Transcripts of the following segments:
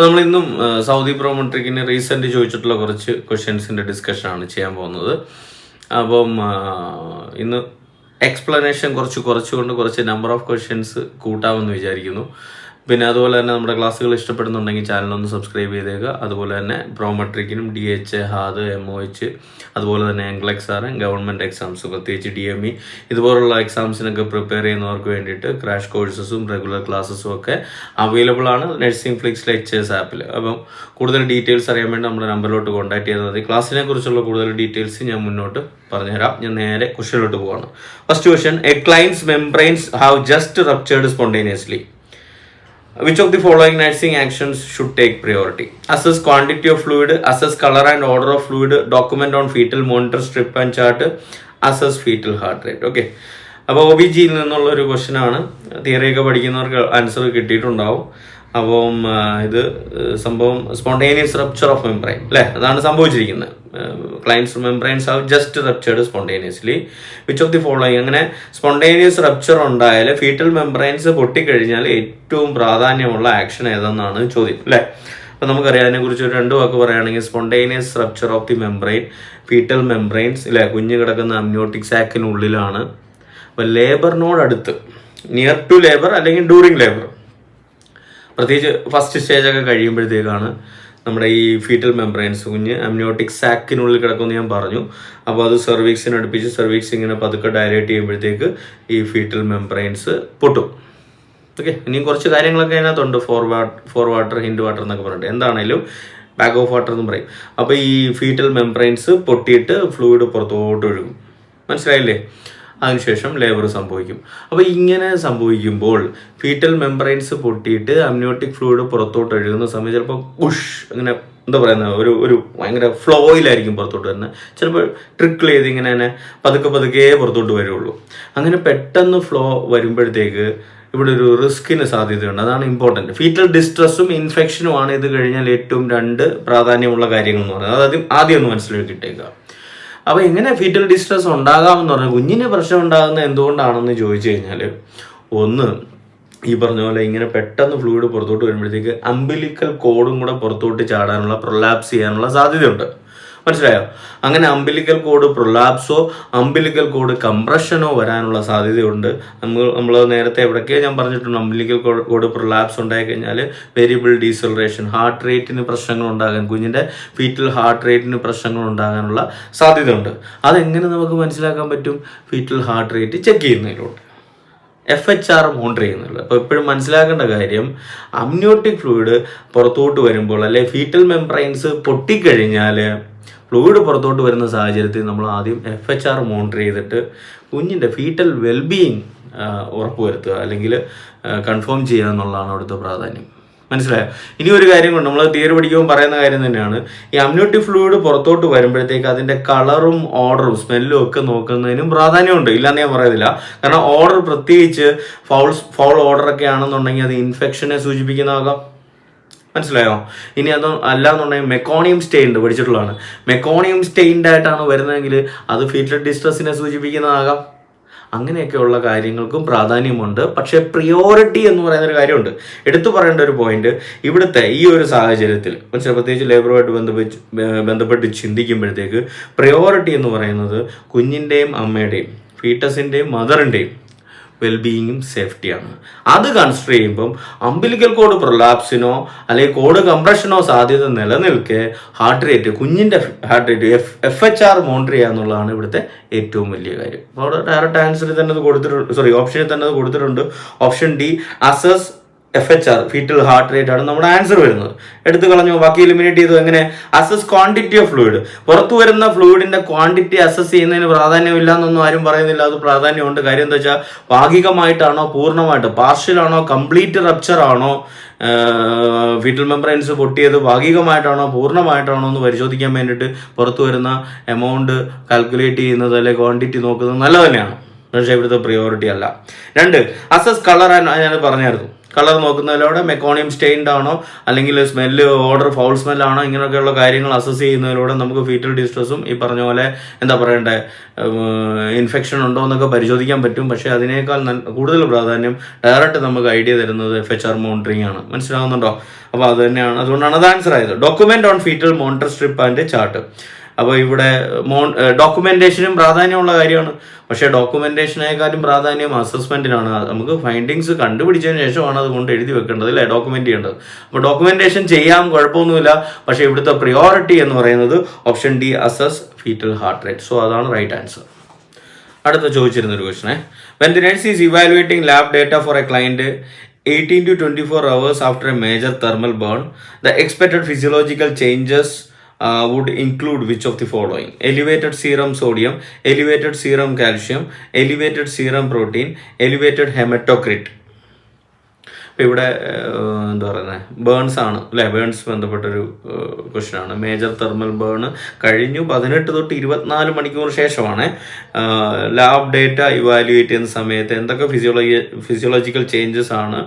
നമ്മൾ ഇന്നും Saudi പ്രോമെട്രിക്കിന് recent ചോദിച്ചിട്ടുള്ള കുറച്ച് ക്വസ്റ്റ്യൻസിന്റെ ഡിസ്കഷൻ ആണ് ചെയ്യാൻ പോകുന്നത്. അപ്പം ഇന്ന് എക്സ്പ്ലനേഷൻ കുറച്ച് കുറച്ചുകൊണ്ട് കുറച്ച് നമ്പർ ഓഫ് ക്വസ്റ്റ്യൻസ് കൂട്ടാമെന്ന് വിചാരിക്കുന്നു. പിന്നെ അതുപോലെ തന്നെ നമ്മുടെ ക്ലാസ്സുകൾ ഇഷ്ടപ്പെടുന്നുണ്ടെങ്കിൽ ചാനൽ ഒന്ന് സബ്സ്ക്രൈബ് ചെയ്തേക്കുക. അതുപോലെ തന്നെ പ്രോമെട്രിക്കിനും D H HAAD M O H അതുപോലെ തന്നെ എംഗ്ലക്സ് ആർ ഗവൺമെന്റ് എക്സാംസ് പ്രത്യേകിച്ച് ഡി എം ഇ ഇതുപോലുള്ള എക്സാംസിനൊക്കെ പ്രിപ്പയർ ചെയ്യുന്നവർക്ക് വേണ്ടിയിട്ട് ക്രാഷ് കോഴ്സസും റെഗുലർ ക്ലാസ്സസും ഒക്കെ അവൈലബിൾ ആണ് നഴ്സിംഗ് ഫ്ലിക്സ് ലെക്ചേഴ്സ് ആപ്പിൽ അപ്പം കൂടുതൽ ഡീറ്റെയിൽസ് അറിയാൻ വേണ്ടി നമ്മുടെ നമ്പറിലോട്ട് കോൺടാക്ട് ചെയ്താൽ മതി. ക്ലാസ്സിനെ കുറിച്ചുള്ള കൂടുതൽ ഡീറ്റെയിൽസ് ഞാൻ മുന്നോട്ട് പറഞ്ഞുതരാം. ഞാൻ നേരെ ക്വസ്റ്റ്യനിലോട്ട് പോവാണ്. First question a client's membranes have just ruptured spontaneously Which of the following nursing actions should take priority? Assess quantity of fluid, assess color and order of fluid, document on fetal monitor strip and chart, assess fetal heart rate. Okay. അപ്പോൾ O B ജിയിൽ നിന്നുള്ള ഒരു question ആണ് തിയറിയൊക്കെ പഠിക്കുന്നവർക്ക് answer കിട്ടിയിട്ടുണ്ടാവും അപ്പം ഇത് സംഭവം സ്പോണ്ടേനിയസ് റപ്ചർ ഓഫ് മെംബ്രൈൻ അല്ലേ? അതാണ് സംഭവിച്ചിരിക്കുന്നത്. Client's membranes have just ruptured spontaneously which of the following അങ്ങനെ സ്പോണ്ടേനിയസ് റപ്ചർ ഉണ്ടായാൽ ഫീറ്റൽ മെംബ്രൈൻസ് പൊട്ടിക്കഴിഞ്ഞാൽ ഏറ്റവും പ്രാധാന്യമുള്ള ആക്ഷൻ ഏതെന്നാണ് ചോദ്യം അല്ലേ? അപ്പം നമുക്കറിയാം അതിനെക്കുറിച്ച് ഒരു രണ്ട് വാക്ക് പറയുകയാണെങ്കിൽ spontaneous rupture of the membrane foetal membranes ഇല്ലേ കുഞ്ഞ് കിടക്കുന്ന അമ്നോട്ടിക് സാക്കിനുള്ളിലാണ് അപ്പോൾ ലേബറിനോടടുത്ത് നിയർ ടു ലേബർ അല്ലെങ്കിൽ ഡ്യൂറിങ് ലേബർ പ്രത്യേകിച്ച് ഫസ്റ്റ് സ്റ്റേജ് ഒക്കെ കഴിയുമ്പോഴത്തേക്കാണ് നമ്മുടെ ഈ ഫീറ്റൽ മെംബ്രെയിൻസ് കുഞ്ഞ് അമ്നിയോട്ടിക് സാക്കിനുള്ളിൽ കിടക്കുമെന്ന് ഞാൻ പറഞ്ഞു. അപ്പോൾ അത് സെർവിക്സിന് അടുപ്പിച്ച് സെർവിക്സ് ഇങ്ങനെ പതുക്കെ ഡയലേറ്റ് ചെയ്യുമ്പോഴത്തേക്ക് ഈ ഫീറ്റൽ മെംബ്രെയിൻസ് പൊട്ടും. ഓക്കെ ഇനിയും കുറച്ച് കാര്യങ്ങളൊക്കെ അതിനകത്തുണ്ട്. Fore what fore water hind water എന്നൊക്കെ പറഞ്ഞിട്ട്. എന്താണേലും ബാക്ക് ഓഫ് വാട്ടർ എന്ന് പറയും. അപ്പോൾ ഈ ഫീറ്റൽ മെംബ്രെയിൻസ് പൊട്ടിയിട്ട് ഫ്ലൂയിഡ് പുറത്തോട്ട് ഒഴുകും. മനസ്സിലായില്ലേ? അതിനുശേഷം ലേബർ സംഭവിക്കും. അപ്പോൾ ഇങ്ങനെ സംഭവിക്കുമ്പോൾ ഫീറ്റൽ മെംബ്രെയിൻസ് പൊട്ടിയിട്ട് അമ്നിയോട്ടിക് ഫ്ലൂയിഡ് പുറത്തോട്ട് ഒഴുകുന്ന സമയത്ത് ചിലപ്പോൾ ഉഷ് അങ്ങനെ എന്താ പറയുന്നത് ഒരു ഒരു ഭയങ്കര ഫ്ലോയിലായിരിക്കും പുറത്തോട്ട് വരുന്നത്. ചിലപ്പോൾ ട്രിക്കിൾ ചെയ്ത് ഇങ്ങനെ തന്നെ പതുക്കെ പതുക്കെ പുറത്തോട്ട് വരുള്ളൂ. അങ്ങനെ പെട്ടെന്ന് ഫ്ലോ വരുമ്പോഴത്തേക്ക് ഇവിടെ ഒരു റിസ്കിന് സാധ്യതയുണ്ട്. അതാണ് ഇമ്പോർട്ടന്റ് ഫീറ്റൽ ഡിസ്ട്രസ്സും ഇൻഫെക്ഷനുമാണ് ഇത് കഴിഞ്ഞാൽ ഏറ്റവും രണ്ട് പ്രാധാന്യമുള്ള കാര്യങ്ങൾ എന്ന് പറയുന്നത്. അതാദ്യം ആദ്യം ഒന്ന് മനസ്സിലാക്കിയിട്ടേക്കുക അപ്പോൾ എങ്ങനെ ഫീറ്റൽ ഡിസ്ട്രസ് ഉണ്ടാകാമെന്ന് പറഞ്ഞാൽ കുഞ്ഞിന് പ്രശ്നം ഉണ്ടാകുന്നത് എന്തുകൊണ്ടാണെന്ന് ചോദിച്ചു കഴിഞ്ഞാൽ ഒന്ന് ഈ പറഞ്ഞ പോലെ ഇങ്ങനെ പെട്ടെന്ന് ഫ്ലൂയിഡ് പുറത്തോട്ട് വരുമ്പോഴത്തേക്ക് അമ്പിലിക്കൽ കോഡും കൂടെ പുറത്തോട്ട് ചാടാനുള്ള പ്രൊലാപ്സ് ചെയ്യാനുള്ള സാധ്യതയുണ്ട്. മനസ്സിലായോ? അങ്ങനെ അമ്പിലിക്കൽ കോഡ് പ്രൊലാപ്സോ അമ്പിലിക്കൽ കോഡ് കംപ്രഷനോ വരാനുള്ള സാധ്യതയുണ്ട്. നമ്മൾ നമ്മൾ നേരത്തെ എവിടൊക്കെ ഞാൻ പറഞ്ഞിട്ടുണ്ട് അമ്പിലിക്കൽ കോഡ് പ്രൊലാപ്സ് ഉണ്ടായി കഴിഞ്ഞാൽ വേരിയബിൾ ഡീസലറേഷൻ ഹാർട്ട് റേറ്റിന് പ്രശ്നങ്ങൾ ഉണ്ടാകാൻ കുഞ്ഞിന്റെ ഫീറ്റൽ ഹാർട്ട് റേറ്റിന് പ്രശ്നങ്ങൾ ഉണ്ടാകാനുള്ള സാധ്യതയുണ്ട്. അതെങ്ങനെ നമുക്ക് മനസ്സിലാക്കാൻ പറ്റും? ഫീറ്റൽ ഹാർട്ട് റേറ്റ് ചെക്ക് ചെയ്യുന്നതിലൂടെ. എഫ് എച്ച് ആർ മോണിറ്റർ ചെയ്യുന്നുള്ളൂ അപ്പോൾ എപ്പോഴും മനസ്സിലാക്കേണ്ട കാര്യം അമ്നിയോട്ടിക് ഫ്ലൂയിഡ് പുറത്തോട്ട് വരുമ്പോൾ അല്ലെ ഫീറ്റൽ മെംബ്രൈൻസ് പൊട്ടിക്കഴിഞ്ഞാൽ ഫ്ലൂയിഡ് പുറത്തോട്ട് വരുന്ന സാഹചര്യത്തിൽ നമ്മൾ ആദ്യം എഫ് എച്ച് ആർ മോണിറ്റർ ചെയ്തിട്ട് കുഞ്ഞിന്റെ ഫീറ്റൽ വെൽബീയിങ് ഉറപ്പുവരുത്തുക അല്ലെങ്കിൽ കൺഫേം ചെയ്യുക എന്നുള്ളതാണ് അവിടുത്തെ പ്രാധാന്യം. മനസ്സിലായോ? ഇനി ഒരു കാര്യം കൊണ്ട് നമ്മൾ തിയറി പഠിക്കുമ്പോൾ പറയുന്ന കാര്യം തന്നെയാണ്. ഈ അമ്യൂട്ടി ഫ്ലൂയിഡ് പുറത്തോട്ട് വരുമ്പോഴത്തേക്ക് അതിന്റെ കളറും ഓർഡറും സ്മെല്ലും ഒക്കെ നോക്കുന്നതിനും പ്രാധാന്യമുണ്ട്. ഇല്ലാന്ന് ഞാൻ പറയുന്നില്ല. കാരണം ഓർഡർ പ്രത്യേകിച്ച് ഫൗൾ ഫൗൾ ഓർഡർ ഒക്കെ ആണെന്നുണ്ടെങ്കിൽ അത് ഇൻഫെക്ഷനെ സൂചിപ്പിക്കുന്നതാകാം. മനസ്സിലായോ? ഇനി അത് അല്ല എന്നുണ്ടെങ്കിൽ മെക്കോണിയം സ്റ്റെയിൻഡ് പഠിച്ചിട്ടുള്ളതാണ് മെക്കോണിയം സ്റ്റെയിൻഡ് ആയിട്ടാണ് വരുന്നതെങ്കിൽ അത് ഫീറ്റൽ ഡിസ്ട്രസിനെ സൂചിപ്പിക്കുന്നതാകാം. അങ്ങനെയൊക്കെയുള്ള കാര്യങ്ങൾക്കും പ്രാധാന്യമുണ്ട്. പക്ഷേ പ്രിയോറിറ്റി എന്ന് പറയുന്ന ഒരു കാര്യമുണ്ട്. എടുത്തു പറയേണ്ട ഒരു പോയിന്റ് ഇവിടുത്തെ ഈ ഒരു സാഹചര്യത്തിൽ മനസ്സിലായി? പ്രത്യേകിച്ച് ലേബറുമായിട്ട് ബന്ധപ്പെട്ട് ബന്ധപ്പെട്ട് ചിന്തിക്കുമ്പോഴത്തേക്ക് പ്രയോറിറ്റി എന്ന് പറയുന്നത് കുഞ്ഞിന്റെയും അമ്മയുടെയും ഫീറ്റസിന്റെയും മദറിന്റെയും വെൽബീയിങ്ങും സേഫ്റ്റിയാണ് അത് കൺസിഡർ ചെയ്യുമ്പം അമ്പിലിക്കൽ കോഡ് പ്രൊലാപ്സിനോ അല്ലെങ്കിൽ കോഡ് കംപ്രഷനോ സാധ്യത നിലനിൽക്കെ ഹാർട്ട് റേറ്റ് കുഞ്ഞിന്റെ heart rate F F H R monitor ചെയ്യുക എന്നുള്ളതാണ് ഇവിടുത്തെ ഏറ്റവും വലിയ കാര്യം. അപ്പോൾ ഡയറക്റ്റ് ആൻസറിൽ തന്നെ അത് കൊടുത്തിട്ടുണ്ട് സോറി ഓപ്ഷനിൽ തന്നെ അത് കൊടുത്തിട്ടുണ്ട്. Option D assess F H R fetal heart rate ആണ് നമ്മുടെ ആൻസർ വരുന്നത്. എടുത്തു കളഞ്ഞു ബാക്കി എലിമിനേറ്റ് ചെയ്തു. എങ്ങനെ? അസസ് ക്വാണ്ടിറ്റി ഓഫ് ഫ്ലൂയിഡ് പുറത്തു വരുന്ന ഫ്ലൂയിഡിന്റെ ക്വാണ്ടിറ്റി അസസ് ചെയ്യുന്നതിന് പ്രാധാന്യമില്ല എന്നൊന്നും ആരും പറയുന്നില്ല. അത് പ്രാധാന്യമുണ്ട്. കാര്യം എന്താ വെച്ചാൽ ഭാഗികമായിട്ടാണോ പൂർണമായിട്ട്? പാർഷ്യൽ ആണോ കംപ്ലീറ്റ് റപ്ചർ ആണോ? ഫീറ്റൽ മെമ്പറൈൻസ് പൊട്ടിയത് ഭാഗികമായിട്ടാണോ പൂർണമായിട്ടാണോ എന്ന് പരിശോധിക്കാൻ വേണ്ടിയിട്ട് പുറത്തു വരുന്ന എമൗണ്ട് കാൽക്കുലേറ്റ് ചെയ്യുന്നത് അല്ലെങ്കിൽ ക്വാണ്ടിറ്റി നോക്കുന്നത് നല്ലത് തന്നെയാണ് പക്ഷേ ഇവിടുത്തെ പ്രിയോറിറ്റി അല്ല. രണ്ട് അസസ് കളർ ഞാൻ പറഞ്ഞായിരുന്നു. കളർ നോക്കുന്നതിലൂടെ മെക്കോണിയം സ്റ്റെയിൻഡ് ആണോ അല്ലെങ്കിൽ സ്മെല്ല് ഓർഡർ ഫൗൾ സ്മെല്ലാണോ ഇങ്ങനെയൊക്കെയുള്ള കാര്യങ്ങൾ അസസ് ചെയ്യുന്നതിലൂടെ നമുക്ക് ഫീറ്റൽ ഡിസ്ട്രസും ഈ പറഞ്ഞ പോലെ എന്താ പറയണ്ടേ ഇൻഫെക്ഷൻ ഉണ്ടോ എന്നൊക്കെ പരിശോധിക്കാൻ പറ്റും. പക്ഷേ അതിനേക്കാൾ കൂടുതൽ പ്രാധാന്യം ഡയറക്റ്റ് നമുക്ക് ഐഡിയ തരുന്നത് എഫ് എച്ച് ആർ മോണിറ്ററിംഗ് ആണ്. മനസ്സിലാവുന്നുണ്ടോ? അപ്പോൾ അത് തന്നെയാണ്. അതുകൊണ്ടാണ് അത് ആൻസർ ആയത്. Document on fetal monitor strip and chart അപ്പോൾ ഇവിടെ മോൺ ഡോക്യുമെന്റേഷനും പ്രാധാന്യമുള്ള കാര്യമാണ്. പക്ഷേ ഡോക്യുമെന്റേഷനേക്കാളും പ്രാധാന്യം അസസ്മെന്റിനാണ് നമുക്ക് ഫൈൻഡിങ്സ് കണ്ടുപിടിച്ചതിന് ശേഷമാണ് അതുകൊണ്ട് എഴുതി വെക്കേണ്ടത് അല്ലേ? ഡോക്യുമെന്റ് ചെയ്യേണ്ടത്. അപ്പോൾ ഡോക്യുമെന്റേഷൻ ചെയ്യാം കുഴപ്പമൊന്നുമില്ല. പക്ഷേ ഇവിടുത്തെ പ്രിയോറിറ്റി എന്ന് പറയുന്നത് option D assess foetal heart rate so അതാണ് റൈറ്റ് ആൻസർ അടുത്ത ചോദിച്ചിരുന്ന ഒരു ക്വസ്റ്റനെ when the nurse is evaluating lab data for a client eighteen to twenty four hours after a major thermal burn the expected physiological changes would include which of the following elevated serum sodium elevated serum calcium elevated serum protein elevated haematocrit ഇപ്പം ഇവിടെ ഏഹ്, എന്താ പറയുന്നത് burns ആണ് അല്ലേ? Burns ബന്ധപ്പെട്ടൊരു question ആണ്. Major thermal burn കഴിഞ്ഞു പതിനെട്ട് തൊട്ട് ഇരുപത്തിനാല് മണിക്കൂർ ശേഷമാണ് ലാബ് ഡേറ്റ ഇവാലുവേറ്റ് ചെയ്യുന്ന സമയത്ത് എന്തൊക്കെ ഫിസിയോളജി ഫിസിയോളജിക്കൽ ചേഞ്ചസ് ആണ്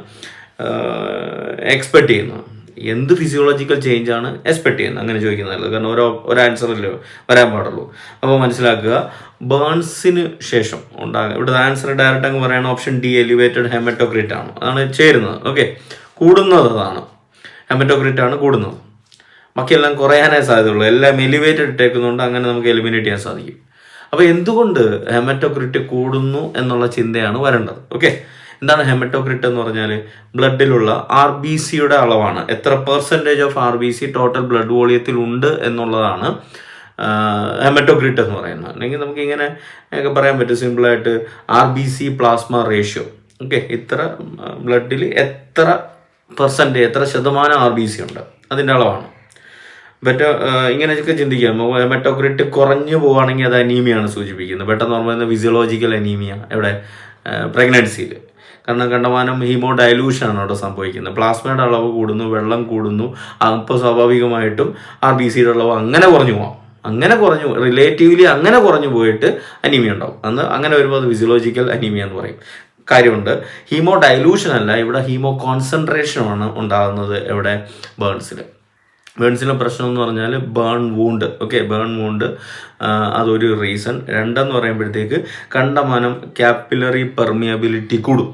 എക്സ്പെക്ട് ചെയ്യുന്നത്. എന്ത് ഫിസിയോളജിക്കൽ ചേഞ്ച് ആണ് എക്സ്പെക്ട് ചെയ്യുന്നത്? അങ്ങനെ ചോദിക്കുന്നത് കാരണം ഓരോ ഒരു ആൻസറല്ലേ വരാൻ പാടുള്ളൂ. അപ്പോൾ മനസ്സിലാക്കുക ബേൺസിന് ശേഷം ഉണ്ടാകുക ഇവിടെ ആൻസർ ഡയറക്റ്റ് അങ്ങ് പറയുന്ന ഓപ്ഷൻ ഡി എലിവേറ്റഡ് ഹെമറ്റോക്രിറ്റ് ആണ്. അതാണ് ചേരുന്നത്. ഓക്കെ കൂടുന്നത് അതാണ്. ഹെമറ്റോക്രിറ്റ് ആണ് കൂടുന്നത്. ബാക്കിയെല്ലാം കുറയാനേ സാധ്യതയുള്ളൂ. എല്ലാം എലിവേറ്റഡ് ഇട്ടേക്കുന്നതുകൊണ്ട് അങ്ങനെ നമുക്ക് എലിമിനേറ്റ് ചെയ്യാൻ സാധിക്കും. അപ്പോൾ എന്തുകൊണ്ട് ഹെമറ്റോക്രിറ്റ് കൂടുന്നു എന്നുള്ള ചിന്തയാണ് വരേണ്ടത്? ഓക്കെ എന്താണ് ഹെമറ്റോക്രിറ്റ് എന്ന് പറഞ്ഞാൽ ബ്ലഡിലുള്ള ആർ ബി സിയുടെ അളവാണ്. എത്ര percentage of R B C total blood വോളിയത്തിൽ ഉണ്ട് എന്നുള്ളതാണ് ഹെമറ്റോക്രിറ്റ് എന്ന് പറയുന്നത്. അല്ലെങ്കിൽ നമുക്ക് ഇങ്ങനെ ഒക്കെ പറയാൻ പറ്റും. സിമ്പിളായിട്ട് R B C plasma ratio okay ഇത്ര ബ്ലഡിൽ എത്ര പെർസെന്റേജ് എത്ര ശതമാനം ആർ ബി സി ഉണ്ട്? അതിന്റെ അളവാണ്. ബെറ്റ ഇങ്ങനെയൊക്കെ ചിന്തിക്കാം. ഹെമറ്റോക്രിറ്റ് കുറഞ്ഞു പോവുകയാണെങ്കിൽ അത് അനീമിയാണ് സൂചിപ്പിക്കുന്നത്. പെട്ടെന്ന് വരുന്ന ഫിസിയോളജിക്കൽ അനീമിയ എവിടെ പ്രഗ്നൻസിയിൽ കാരണം കണ്ടമാനം ഹീമോ ഡയലൂഷൻ ആണ് അവിടെ സംഭവിക്കുന്നത്. പ്ലാസ്മയുടെ അളവ് കൂടുന്നു വെള്ളം കൂടുന്നു അപ്പോൾ സ്വാഭാവികമായിട്ടും ആർ ബി സിയുടെ അളവ് അങ്ങനെ കുറഞ്ഞു പോകാം അങ്ങനെ കുറഞ്ഞു റിലേറ്റീവ്ലി അങ്ങനെ കുറഞ്ഞു പോയിട്ട് അനീമിയ ഉണ്ടാവും. അന്ന് അങ്ങനെ വരുമ്പോൾ അത് ഫിസിയോളജിക്കൽ അനീമിയ എന്ന് പറയും. കാര്യമുണ്ട്. ഹീമോ ഡയലൂഷൻ അല്ല ഇവിടെ ഹീമോ കോൺസെൻട്രേഷനാണ് ഉണ്ടാകുന്നത് എവിടെ ബേൺസിൽ ബേൺസിലെ പ്രശ്നം എന്ന് പറഞ്ഞാൽ burn wound okay burn wound അതൊരു റീസൺ രണ്ടെന്ന് പറയുമ്പോഴത്തേക്ക് കണ്ടമാനം ക്യാപ്പിലറി പെർമിയബിലിറ്റി കൂടും.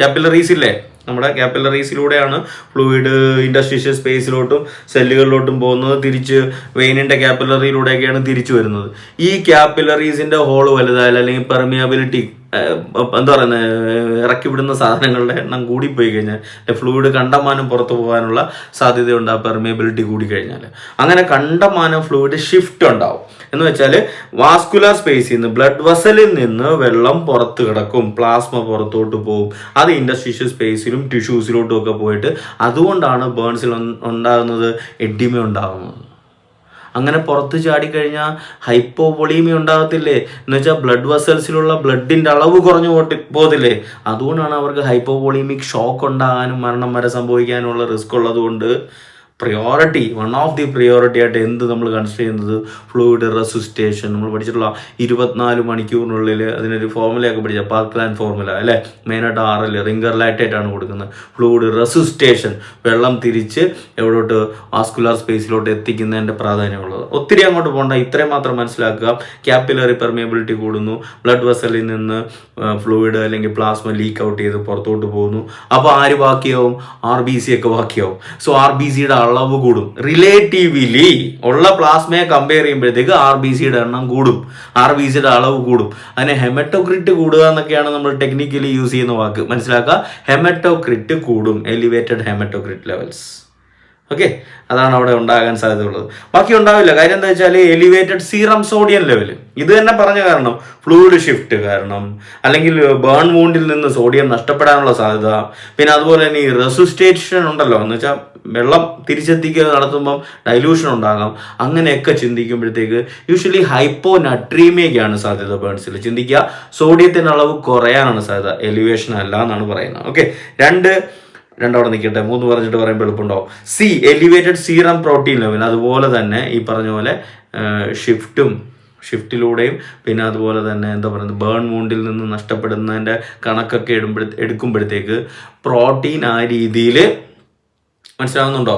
ക്യാപ്പിലറീസ് ഇല്ലേ? നമ്മുടെ ക്യാപ്പിലറീസിലൂടെയാണ് ഫ്ലൂയിഡ് ഇൻഡസ്ട്രീഷ്യൽ സ്പേസിലോട്ടും സെല്ലുകളിലോട്ടും പോകുന്നത്. തിരിച്ച് വെയിനിന്റെ ക്യാപ്പിലറിയിലൂടെയൊക്കെയാണ് തിരിച്ചു വരുന്നത്. ഈ ക്യാപ്പിലറീസിന്റെ ഹോൾ വലുതായാലും അല്ലെങ്കിൽ പെർമിയബിലിറ്റി എന്താ പറയുന്നത് ഇറക്കി വിടുന്ന സാധനങ്ങളുടെ എണ്ണം കൂടിപ്പോയി കഴിഞ്ഞാൽ ഫ്ലൂയിഡ് കണ്ടമാനം പുറത്തു പോകാനുള്ള സാധ്യതയുണ്ട് ആ പെർമിയബിലിറ്റി കൂടി കഴിഞ്ഞാൽ അങ്ങനെ കണ്ടമാനം ഫ്ലൂയിഡ് ഷിഫ്റ്റ് ഉണ്ടാവും. എന്ന് വെച്ചാൽ വാസ്കുലർ സ്പേസിൽ നിന്ന് ബ്ലഡ് വെസലിൽ നിന്ന് വെള്ളം പുറത്ത് കിടക്കും പ്ലാസ്മ പുറത്തോട്ട് പോകും അത് ഇൻഡസ്ട്രീഷ്യൽ സ്പേസിലും ടിഷ്യൂസിലോട്ടും ഒക്കെ പോയിട്ട് അതുകൊണ്ടാണ് ബേൺസിൽ ഉണ്ടാകുന്നത് എഡിമ ഉണ്ടാകുന്നത്. അങ്ങനെ പുറത്ത് ചാടിക്കഴിഞ്ഞാൽ ഹൈപ്പോവൊളീമി ഉണ്ടാകത്തില്ലേ? എന്ന് വെച്ചാൽ ബ്ലഡ് വെസൽസിലുള്ള ബ്ലഡിന്റെ അളവ് കുറഞ്ഞു പോട്ടി പോകത്തില്ലേ? അതുകൊണ്ടാണ് അവർക്ക് ഹൈപ്പോവൊളീമിക് ഷോക്ക് ഉണ്ടാകാനും മരണം വരെ സംഭവിക്കാനുള്ള റിസ്ക് ഉള്ളത് കൊണ്ട് priority one of the priority ആയിട്ട് എന്ത് നമ്മൾ കൺസിഡർ ചെയ്യുന്നത്? ഫ്ലൂയിഡ് റെസിസ്റ്റേഷൻ നമ്മൾ പഠിച്ചിട്ടുള്ള ഇരുപത്തിനാല് മണിക്കൂറിനുള്ളിൽ അതിനൊരു ഫോർമുലയൊക്കെ പഠിച്ച പാർക്ക്ലാൻ ഫോർമുല അല്ലേ? മെയിനായിട്ട് ആറിൽ റിംഗർ ലൈറ്റായിട്ടാണ് ആണ് കൊടുക്കുന്നത്. ഫ്ലൂയിഡ് റെസിസ്റ്റേഷൻ വെള്ളം തിരിച്ച് എവിടോട്ട്? വാസ്കുലാർ സ്പേസിലോട്ട് എത്തിക്കുന്നതിന്റെ പ്രാധാന്യമുള്ളത്. ഒത്തിരി അങ്ങോട്ട് പോകണ്ട ഇത്രയും മാത്രം മനസ്സിലാക്കുക. ക്യാപ്പിലറി പെർമിയബിലിറ്റി കൂടുന്നു. ബ്ലഡ് വെസലിൽ നിന്ന് ഫ്ലൂയിഡ് അല്ലെങ്കിൽ പ്ലാസ്മ ലീക്ക് ഔട്ട് ചെയ്ത് പുറത്തോട്ട് പോകുന്നു. അപ്പോൾ ആര് ബാക്കിയാവും ആർ ബി സി ഒക്കെ ബാക്കിയാവും സോ ആർ ബി സിയുടെ അളവ് കൂടും. റിലേറ്റീവ്ലി ഉള്ള പ്ലാസ്മയെ കമ്പയർ ചെയ്യുമ്പോഴത്തേക്ക് ആർ ബി സിയുടെ എണ്ണം കൂടും. ആർ ബി സിയുടെ അളവ് കൂടും. അതിന് ഹെമറ്റോക്രിറ്റ് കൂടുക എന്നൊക്കെയാണ് നമ്മൾ ടെക്നിക്കലി യൂസ് ചെയ്യുന്ന വാക്ക്. മനസ്സിലാക്കുക? ഹെമറ്റോക്രിറ്റ് കൂടും. Elevated hematocrit levels okay? അതാണ് അവിടെ ഉണ്ടാകാൻ സാധ്യതയുള്ളത്. ബാക്കി ഉണ്ടാവില്ല. കാര്യം എന്താ വെച്ചാൽ എലിവേറ്റഡ് സീറം സോഡിയം ലെവൽ ഇത് തന്നെ പറഞ്ഞ കാരണം ഫ്ലൂയിഡ് ഷിഫ്റ്റ് കാരണം. അല്ലെങ്കിൽ ബേൺ വൂണ്ടിൽ നിന്ന് സോഡിയം നഷ്ടപ്പെടാനുള്ള സാധ്യത. പിന്നെ അതുപോലെ തന്നെ ഈ റെസിസ്റ്റേഷൻ ഉണ്ടല്ലോ. എന്ന് വെച്ചാൽ വെള്ളം തിരിച്ചെത്തിക്കുക നടത്തുമ്പം ഡൈലൂഷൻ ഉണ്ടാകാം. അങ്ങനെയൊക്കെ ചിന്തിക്കുമ്പോഴത്തേക്ക് യൂഷ്വലി ഹൈപ്പോ നട്രീമിയൊക്കെയാണ് സാധ്യത ബേൺസിൽ ചിന്തിക്കുക സോഡിയത്തിന്റെ അളവ് കുറയാനാണ് സാധ്യത. എലിവേഷൻ അല്ല എന്നാണ് പറയുന്നത്. ഓക്കെ? രണ്ട് രണ്ടവിടെ നിൽക്കട്ടെ മൂന്ന് പറഞ്ഞിട്ട് പറയുമ്പോൾ എളുപ്പമുണ്ടാവും C elevated serum protein level അതുപോലെ തന്നെ ഈ പറഞ്ഞ പോലെ ഷിഫ്റ്റും ഷിഫ്റ്റിലൂടെയും പിന്നെ അതുപോലെ തന്നെ എന്താ പറയുന്നത് ബേൺ മൂണ്ടിൽ നിന്ന് നഷ്ടപ്പെടുന്നതിന്റെ കണക്കൊക്കെ ഇടുമ്പോഴ എടുക്കുമ്പോഴത്തേക്ക് പ്രോട്ടീൻ ആ രീതിയിൽ മനസ്സിലാവുന്നുണ്ടോ?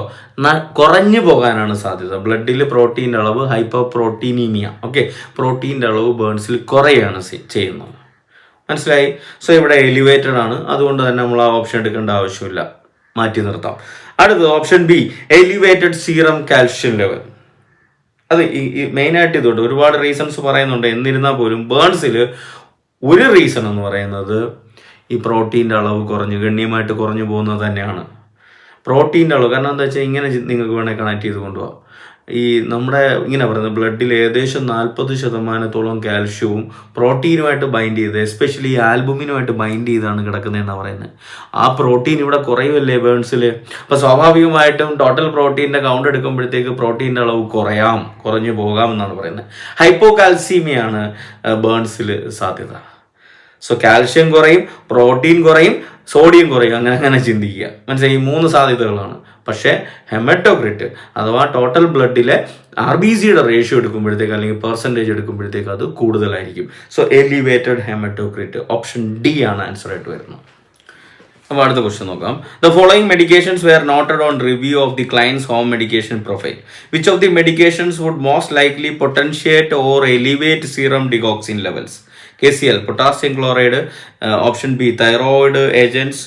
കുറഞ്ഞു പോകാനാണ് സാധ്യത. ബ്ലഡിൽ പ്രോട്ടീന്റെ അളവ് ഹൈപ്പർ പ്രോട്ടീനീമിയ ഓക്കെ പ്രോട്ടീന്റെ അളവ് ബേൺസിൽ കുറയാണ് ചെയ്യുന്നത്. മനസ്സിലായി? സോ ഇവിടെ എലിവേറ്റഡ് ആണ്. അതുകൊണ്ട് തന്നെ നമ്മൾ ആ ഓപ്ഷൻ എടുക്കേണ്ട ആവശ്യമില്ല. മാറ്റി നിർത്താം. അടുത്തത് option B elevated serum calcium level അത് ഈ മെയിനായിട്ട് ഇതുണ്ട്. ഒരുപാട് റീസൺസ് പറയുന്നുണ്ട്. എന്നിരുന്നാൽ പോലും ബേൺസിൽ ഒരു റീസൺ എന്ന് പറയുന്നത് ഈ പ്രോട്ടീന്റെ അളവ് കുറഞ്ഞ് ഗണ്യമായിട്ട് കുറഞ്ഞു പോകുന്നത് തന്നെയാണ്. പ്രോട്ടീന്റെ അളവ്. കാരണം എന്താ വെച്ചാൽ ഇങ്ങനെ നിങ്ങൾക്ക് വേണമെങ്കിൽ കണക്ട് ചെയ്ത് കൊണ്ടുപോകാം. ഈ നമ്മുടെ ഇങ്ങനെ പറയുന്നത് ബ്ലഡിൽ ഏകദേശം നാൽപ്പത് ശതമാനത്തോളം കാൽഷ്യവും പ്രോട്ടീനുമായിട്ട് ബൈൻഡ് ചെയ്ത് എസ്പെഷ്യലി ആൽബുമിനുമായിട്ട് ബൈൻഡ് ചെയ്താണ് കിടക്കുന്നതെന്നാണ് പറയുന്നത്. ആ പ്രോട്ടീൻ ഇവിടെ കുറയുമല്ലേ ബേൺസിൽ അപ്പോൾ സ്വാഭാവികമായിട്ടും ടോട്ടൽ പ്രോട്ടീന്റെ കൗണ്ട് എടുക്കുമ്പോഴത്തേക്ക് പ്രോട്ടീന്റെ അളവ് കുറയാം കുറഞ്ഞു പോകാം എന്നാണ് പറയുന്നത്. ഹൈപ്പോ കാൽസീമിയാണ് ബേൺസിൽ സാധ്യത. സോ കാൽഷ്യം കുറയും പ്രോട്ടീൻ കുറയും സോഡിയം കുറയും. അങ്ങനെ അങ്ങനെ ചിന്തിക്കുക. മനസ്സിലായി? ഈ മൂന്ന് സാധ്യതകളാണ്. പക്ഷേ ഹെമറ്റോക്രിറ്റ് അഥവാ ടോട്ടൽ ബ്ലഡിലെ ആർ ബി സിയുടെ റേഷ്യോ എടുക്കുമ്പോഴത്തേക്ക് അല്ലെങ്കിൽ പെർസെന്റേജ് എടുക്കുമ്പോഴത്തേക്ക് അത് കൂടുതലായിരിക്കും. So elevated hematocrit option D ആണ് ആൻസർ ആയിട്ട് വരുന്നത്. അപ്പോൾ അടുത്ത ക്വസ്റ്റ്യൻ നോക്കാം. The following medications were noted on review of the client's home medication profile which of the medications would most likely potentiate or elevate serum digoxin levels K C L potassium chloride option B thyroid agents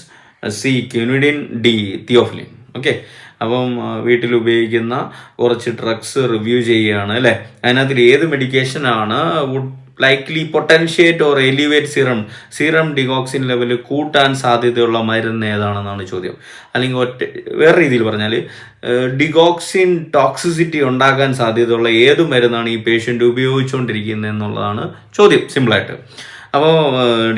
C quinidine D theophylline okay. അപ്പം വീട്ടിൽ ഉപയോഗിക്കുന്ന കുറച്ച് drugs review ചെയ്യുകയാണ് അല്ലേ? അതിനകത്തിൽ ഏത് മെഡിക്കേഷനാണ് ആണ് likely potentiate or elevate serum serum digoxin level കൂട്ടാൻ സാധ്യതയുള്ള മരുന്ന് ഏതാണെന്നാണ് ചോദ്യം. അല്ലെങ്കിൽ ഒറ്റ വേറെ രീതിയിൽ പറഞ്ഞാൽ ഡിഗോക്സിൻ ടോക്സിസിറ്റി ഉണ്ടാകാൻ സാധ്യതയുള്ള ഏത് മരുന്നാണ് ഈ പേഷ്യന്റ് ഉപയോഗിച്ചുകൊണ്ടിരിക്കുന്നത് എന്നുള്ളതാണ് ചോദ്യം സിമ്പിളായിട്ട് അപ്പോൾ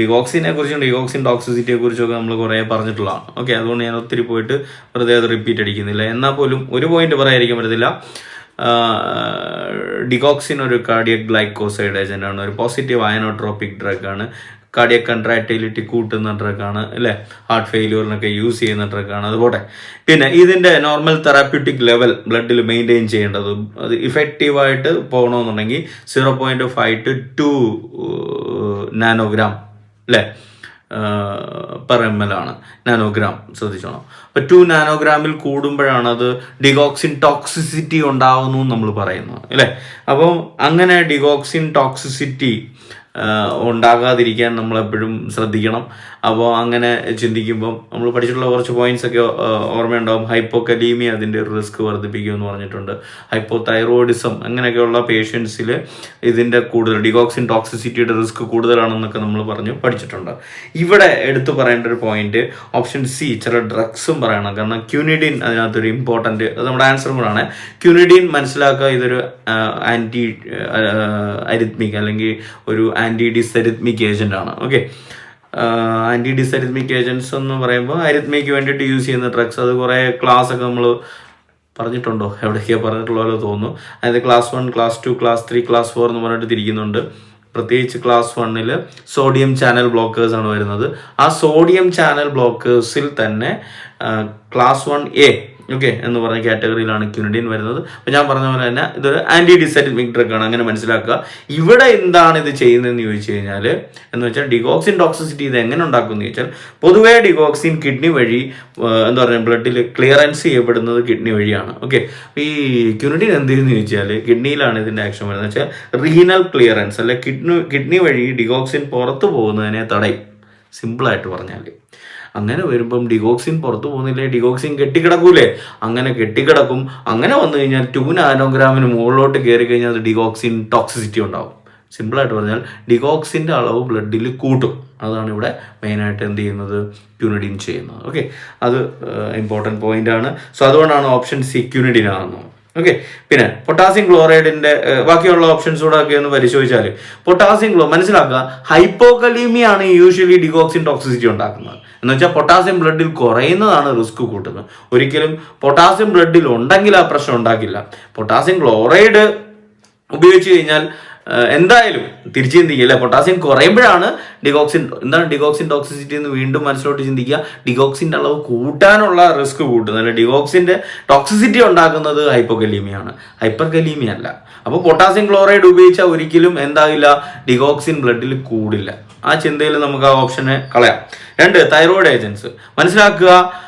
ഡിഗോക്സിനെ കുറിച്ചും ഡിഗോക്സിൻ ടോക്സിസിറ്റിയെ കുറിച്ചൊക്കെ നമ്മൾ കുറേ പറഞ്ഞിട്ടുള്ളതാണ്. ഓക്കെ അതുകൊണ്ട് ഞാൻ ഒത്തിരി പോയിട്ട് വെറുതെ അത് റിപ്പീറ്റ് അടിക്കുന്നില്ല. എന്നാൽ പോലും ഒരു പോയിന്റ് പറയാതിരിക്കാൻ പറ്റത്തില്ല. ഡിഗോക്സിൻ ഒരു കാർഡിയക് ഗ്ലൈക്കോസൈഡ് ഏജന്റ് ആണ്. ഒരു പോസിറ്റീവ് അയനോട്രോപ്പിക് ഡ്രഗ് ആണ്. കാർഡിയക് കൺട്രാക്ടിലിറ്റി കൂട്ടുന്ന ഡ്രഗാണ് അല്ലേ? ഹാർട്ട് ഫെയിലിയറിനൊക്കെ യൂസ് ചെയ്യുന്ന ഡ്രഗാണ് അതുപോലെ പിന്നെ ഇതിന്റെ നോർമൽ തെറാപ്യൂട്ടിക് ലെവൽ ബ്ലഡിൽ മെയിന്റെയിൻ ചെയ്യേണ്ടത് അത് ഇഫക്റ്റീവായിട്ട് പോകണമെന്നുണ്ടെങ്കിൽ zero point five to two nanogram അല്ലേ? പെർ എം എൽ ആണ്. നാനോഗ്രാം ശ്രദ്ധിച്ചോണം. അപ്പോൾ ടു നാനോഗ്രാമിൽ കൂടുമ്പോഴാണ് അത് ഡിഗോക്സിൻ ടോക്സിസിറ്റി ഉണ്ടാവുന്നു നമ്മൾ പറയുന്നത് അല്ലേ? അപ്പം അങ്ങനെ ഡിഗോക്സിൻ ടോക്സിസിറ്റി ഉണ്ടാകാതിരിക്കാൻ നമ്മളെപ്പോഴും ശ്രദ്ധിക്കണം. അപ്പോൾ അങ്ങനെ ചിന്തിക്കുമ്പം നമ്മൾ പഠിച്ചിട്ടുള്ള കുറച്ച് പോയിന്റ്സ് ഒക്കെ ഓർമ്മയുണ്ടാവും. ഹൈപ്പോകലീമിയ അതിന്റെ റിസ്ക് റിസ്ക് വർദ്ധിപ്പിക്കുമെന്ന് പറഞ്ഞിട്ടുണ്ട്. ഹൈപ്പോ തൈറോയിഡിസം അങ്ങനെയൊക്കെയുള്ള പേഷ്യൻസിൽ ഇതിന്റെ കൂടുതൽ ഡിഗോക്സിൻ ടോക്സിസിറ്റിയുടെ റിസ്ക് കൂടുതലാണെന്നൊക്കെ നമ്മൾ പറഞ്ഞു പഠിച്ചിട്ടുണ്ട്. ഇവിടെ എടുത്തു പറയേണ്ട ഒരു പോയിന്റ് ഓപ്ഷൻ സി ചില ഡ്രഗ്സും പറയണം. കാരണം ക്യൂനിഡിൻ അതിനകത്തൊരു ഇമ്പോർട്ടന്റ് അത് നമ്മുടെ ആൻസർ കൂടാണ്. ക്യൂനിഡിൻ മനസ്സിലാക്കുക ഇതൊരു ആന്റി അരിത്മിക് അല്ലെങ്കിൽ ഒരു ആന്റി ഡിസരിത്മിക് ഏജന്റ് ആണ്. ഓക്കെ ആന്റി ഡിസരിത്മിക് ഏജൻസ് എന്ന് പറയുമ്പോൾ അരിത്മിക്ക് വേണ്ടിയിട്ട് യൂസ് ചെയ്യുന്ന ഡ്രഗ്സ് അത് കുറേ ഒക്കെ നമ്മൾ പറഞ്ഞിട്ടുണ്ടോ? എവിടെയൊക്കെയാണ് പറഞ്ഞിട്ടുള്ള പോലെ തോന്നുന്നു. അതായത് class one class two class three class four എന്ന് പറഞ്ഞിട്ട് തിരിക്കുന്നുണ്ട്. പ്രത്യേകിച്ച് ക്ലാസ് വണ്ണിൽ സോഡിയം ചാനൽ ബ്ലോക്കേഴ്സ് ആണ് വരുന്നത്. ആ സോഡിയം ചാനൽ ബ്ലോക്കേഴ്സിൽ തന്നെ ക്ലാസ് വൺ എ ഓക്കെ എന്ന് പറഞ്ഞ കാറ്റഗറിയിലാണ് ക്യൂനിഡിൻ വരുന്നത്. അപ്പോൾ ഞാൻ പറഞ്ഞ പോലെ തന്നെ ഇതൊരു ആന്റി ഡിസൈറ്റിക് ഡ്രഗ് ആണ്. അങ്ങനെ മനസ്സിലാക്കുക. ഇവിടെ എന്താണ് ഇത് ചെയ്യുന്നതെന്ന് ചോദിച്ചു കഴിഞ്ഞാൽ എന്ന് വെച്ചാൽ ഡിഗോക്സിൻ ടോക്സിസിറ്റി ഇത് എങ്ങനെ ഉണ്ടാക്കും എന്ന് ചോദിച്ചാൽ പൊതുവേ ഡിഗോക്സിൻ കിഡ്നി വഴി എന്താ പറയുക ബ്ലഡിൽ ക്ലിയറൻസ് ചെയ്യപ്പെടുന്നത് കിഡ്നി വഴിയാണ്. ഓക്കെ ഈ ക്യൂനിഡിൻ എന്ത് ചെയ്യുന്നു ചോദിച്ചാൽ കിഡ്നിയിലാണ് ഇതിന്റെ ആക്ഷൻ വരുന്നത്. വെച്ചാൽ റീനൽ ക്ലിയറൻസ് അല്ലെ കിഡ്നി കിഡ്നി വഴി ഡിഗോക്സിൻ പുറത്തു പോകുന്നതിനെ തടയും. സിമ്പിളായിട്ട് പറഞ്ഞാൽ അങ്ങനെ വരുമ്പം ഡിഗോക്സിൻ പുറത്തു പോകുന്നില്ലേ? ഡിഗോക്സിൻ കെട്ടിക്കിടക്കൂലേ? അങ്ങനെ കെട്ടിക്കിടക്കും. അങ്ങനെ വന്നു കഴിഞ്ഞാൽ ടു നാനോഗ്രാമിന് മുകളിലോട്ട് കയറി കഴിഞ്ഞാൽ അത് ഡിഗോക്സിൻ ടോക്സിസിറ്റി ഉണ്ടാവും. സിമ്പിളായിട്ട് പറഞ്ഞാൽ ഡിഗോക്സിന്റെ അളവ് ബ്ലഡിൽ കൂട്ടും. അതാണ് ഇവിടെ മെയിനായിട്ട് എന്ത് ചെയ്യുന്നത്? ക്യൂണിഡിൻ ചെയ്യുന്നത്. ഓക്കെ അത് ഇമ്പോർട്ടന്റ് പോയിന്റ് ആണ്. സോ അതുകൊണ്ടാണ് ഓപ്ഷൻ സി ക്യൂനിഡിൻ ഓക്കെ പിന്നെ പൊട്ടാസ്യം ക്ലോറൈഡിന്റെ ബാക്കിയുള്ള ഓപ്ഷൻസ് കൂടെ ഒക്കെ ഒന്ന് പരിശോധിച്ചാൽ പൊട്ടാസ്യം ക്ലോ മനസ്സിലാക്കുക ഹൈപ്പോകലീമിയാണ് യൂഷ്വലി ഡിഗോക്സിൻ ടോക്സിസിറ്റി ഉണ്ടാക്കുന്നത്. എന്ന് വെച്ചാൽ പൊട്ടാസ്യം ബ്ലഡിൽ കുറയുന്നതാണ് റിസ്ക് കൂട്ടുന്നത്. ഒരിക്കലും പൊട്ടാസ്യം ബ്ലഡിൽ ഉണ്ടെങ്കിൽ ആ പ്രശ്നം ഉണ്ടാക്കില്ല പൊട്ടാസ്യം ക്ലോറൈഡ് ഉപയോഗിച്ച് കഴിഞ്ഞാൽ എന്തായാലും തിരിച്ചു ചിന്തിക്കുക അല്ലെ? പൊട്ടാസ്യം കുറയുമ്പോഴാണ് ഡിഗോക്സിൻ എന്താണ് ഡിഗോക്സിൻ ടോക്സിസിറ്റി എന്ന് വീണ്ടും മനസ്സിലോട്ട് ചിന്തിക്കുക. ഡിഗോക്സിന്റെ അളവ് കൂട്ടാനുള്ള റിസ്ക് കൂട്ടുന്നത് അല്ലെ? ഡിഗോക്സിന്റെ ടോക്സിസിറ്റി ഉണ്ടാക്കുന്നത് ഹൈപ്പോകലീമിയാണ് ഹൈപ്പർകലീമിയ അല്ല. അപ്പോൾ പൊട്ടാസ്യം ക്ലോറൈഡ് ഉപയോഗിച്ചാൽ ഒരിക്കലും എന്താകില്ല? ഡിഗോക്സിൻ ബ്ലഡിൽ കൂടില്ല. ആ ചിന്തയിൽ നമുക്ക് ആ ഓപ്ഷനെ കളയാം. രണ്ട് തൈറോയിഡ് ഏജൻസ് മനസ്സിലാക്കുക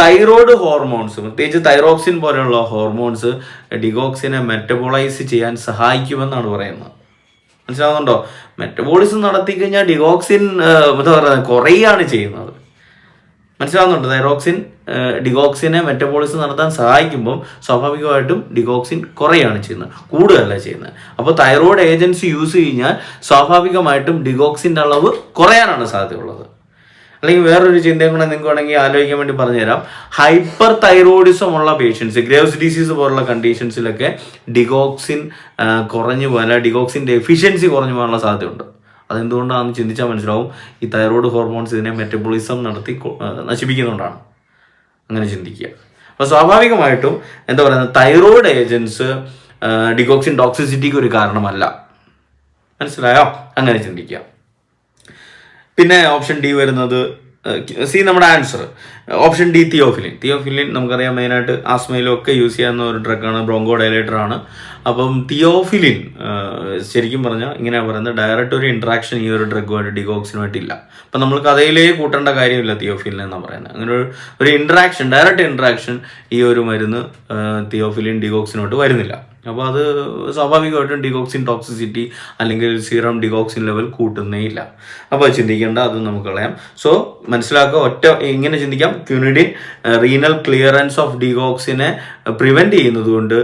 തൈറോയ്ഡ് ഹോർമോൺസ് പ്രത്യേകിച്ച് തൈറോക്സിൻ പോലെയുള്ള ഹോർമോൺസ് ഡിഗോക്സിനെ മെറ്റബോളൈസ് ചെയ്യാൻ സഹായിക്കുമെന്നാണ് പറയുന്നത്. മനസ്സിലാവുന്നുണ്ടോ? മെറ്റബോളിസം നടത്തി കഴിഞ്ഞാൽ ഡിഗോക്സിൻ എന്താ പറയുക കുറയുകയാണ് ചെയ്യുന്നത്. മനസ്സിലാവുന്നുണ്ട്? തൈറോക്സിൻ ഡിഗോക്സിനെ മെറ്റബോളിസം നടത്താൻ സഹായിക്കുമ്പോൾ സ്വാഭാവികമായിട്ടും ഡിഗോക്സിൻ കുറയാണ് ചെയ്യുന്നത് കൂടുകയല്ല ചെയ്യുന്നത്. അപ്പോൾ തൈറോയ്ഡ് ഏജൻസി യൂസ് കഴിഞ്ഞാൽ സ്വാഭാവികമായിട്ടും ഡിഗോക്സിന്റെ അളവ് കുറയാനാണ് സാധ്യതയുള്ളത്. അല്ലെങ്കിൽ വേറൊരു ചിന്തയും കൂടെ നിങ്ങൾക്ക് വേണമെങ്കിൽ ആലോചിക്കാൻ വേണ്ടി പറഞ്ഞുതരാം. ഹൈപ്പർ തൈറോയിഡിസം ഉള്ള പേഷ്യൻസ് ഗ്രേവ്സ് ഡിസീസ് പോലുള്ള കണ്ടീഷൻസിലൊക്കെ ഡിഗോക്സിൻ കുറഞ്ഞു പോകാൻ ഡിഗോക്സിൻ എഫിഷ്യൻസി കുറഞ്ഞു പോകാനുള്ള സാധ്യതയുണ്ട്. അതെന്തുകൊണ്ടാണെന്ന് ചിന്തിച്ചാൽ മനസ്സിലാവും. ഈ തൈറോയ്ഡ് ഹോർമോൺസ് ഇതിനെ മെറ്റബോളിസം നടത്തി നശിപ്പിക്കുന്നുണ്ടാണ് അങ്ങനെ ചിന്തിക്കുക. അപ്പോൾ സ്വാഭാവികമായിട്ടും എന്താ പറയുന്നത് തൈറോയ്ഡ് ഏജൻസ് ഡിഗോക്സിൻ ടോക്സിസിറ്റിക്ക് ഒരു കാരണമല്ല. മനസ്സിലായോ? അങ്ങനെ ചിന്തിക്കുക. പിന്നെ ഓപ്ഷൻ ഡി വരുന്നത് സി നമ്മുടെ answer option D theophylline theophylline നമുക്കറിയാം മെയിനായിട്ട് ആസ്മയിലും ഒക്കെ യൂസ് ചെയ്യാവുന്ന ഒരു ഡ്രഗാണ് ബ്രോങ്കോ ഡയലേറ്റർ ആണ്. അപ്പം തിയോഫിലിൻ ശരിക്കും പറഞ്ഞാൽ ഇങ്ങനെ പറയുന്നത്. ഡയറക്റ്റ് ഒരു ഇൻട്രാക്ഷൻ ഈ ഒരു ഡ്രഗുമായിട്ട് ഡിഗോക്സിനുമായിട്ട് ഇല്ല. അപ്പം നമ്മൾ കഥയിലേ കൂട്ടേണ്ട കാര്യമില്ല തിയോഫിലിൻ എന്നാണ് പറയുന്നത്. അങ്ങനെ ഒരു ഒരു ഇൻട്രാക്ഷൻ ഡയറക്റ്റ് ഇൻട്രാക്ഷൻ ഈ ഒരു മരുന്ന് തിയോഫിലിൻ ഡിഗോക്സിനോട്ട് വരുന്നില്ല. അപ്പോൾ അത് സ്വാഭാവികമായിട്ടും ഡിഗോക്സിൻ ടോക്സിസിറ്റി അല്ലെങ്കിൽ സീറം ഡിഗോക്സിൻ ലെവൽ കൂട്ടുന്നേ ഇല്ല അപ്പോൾ ചിന്തിക്കേണ്ട അത് നമുക്ക് കളയാം. സോ മനസ്സിലാക്കുക ഒറ്റ ഇങ്ങനെ ചിന്തിക്കാം. ക്യൂനിഡിൻ റീനൽ ക്ലിയറൻസ് ഓഫ് ഡിഗോക്സിനെ പ്രിവെന്റ് ചെയ്യുന്നതുകൊണ്ട്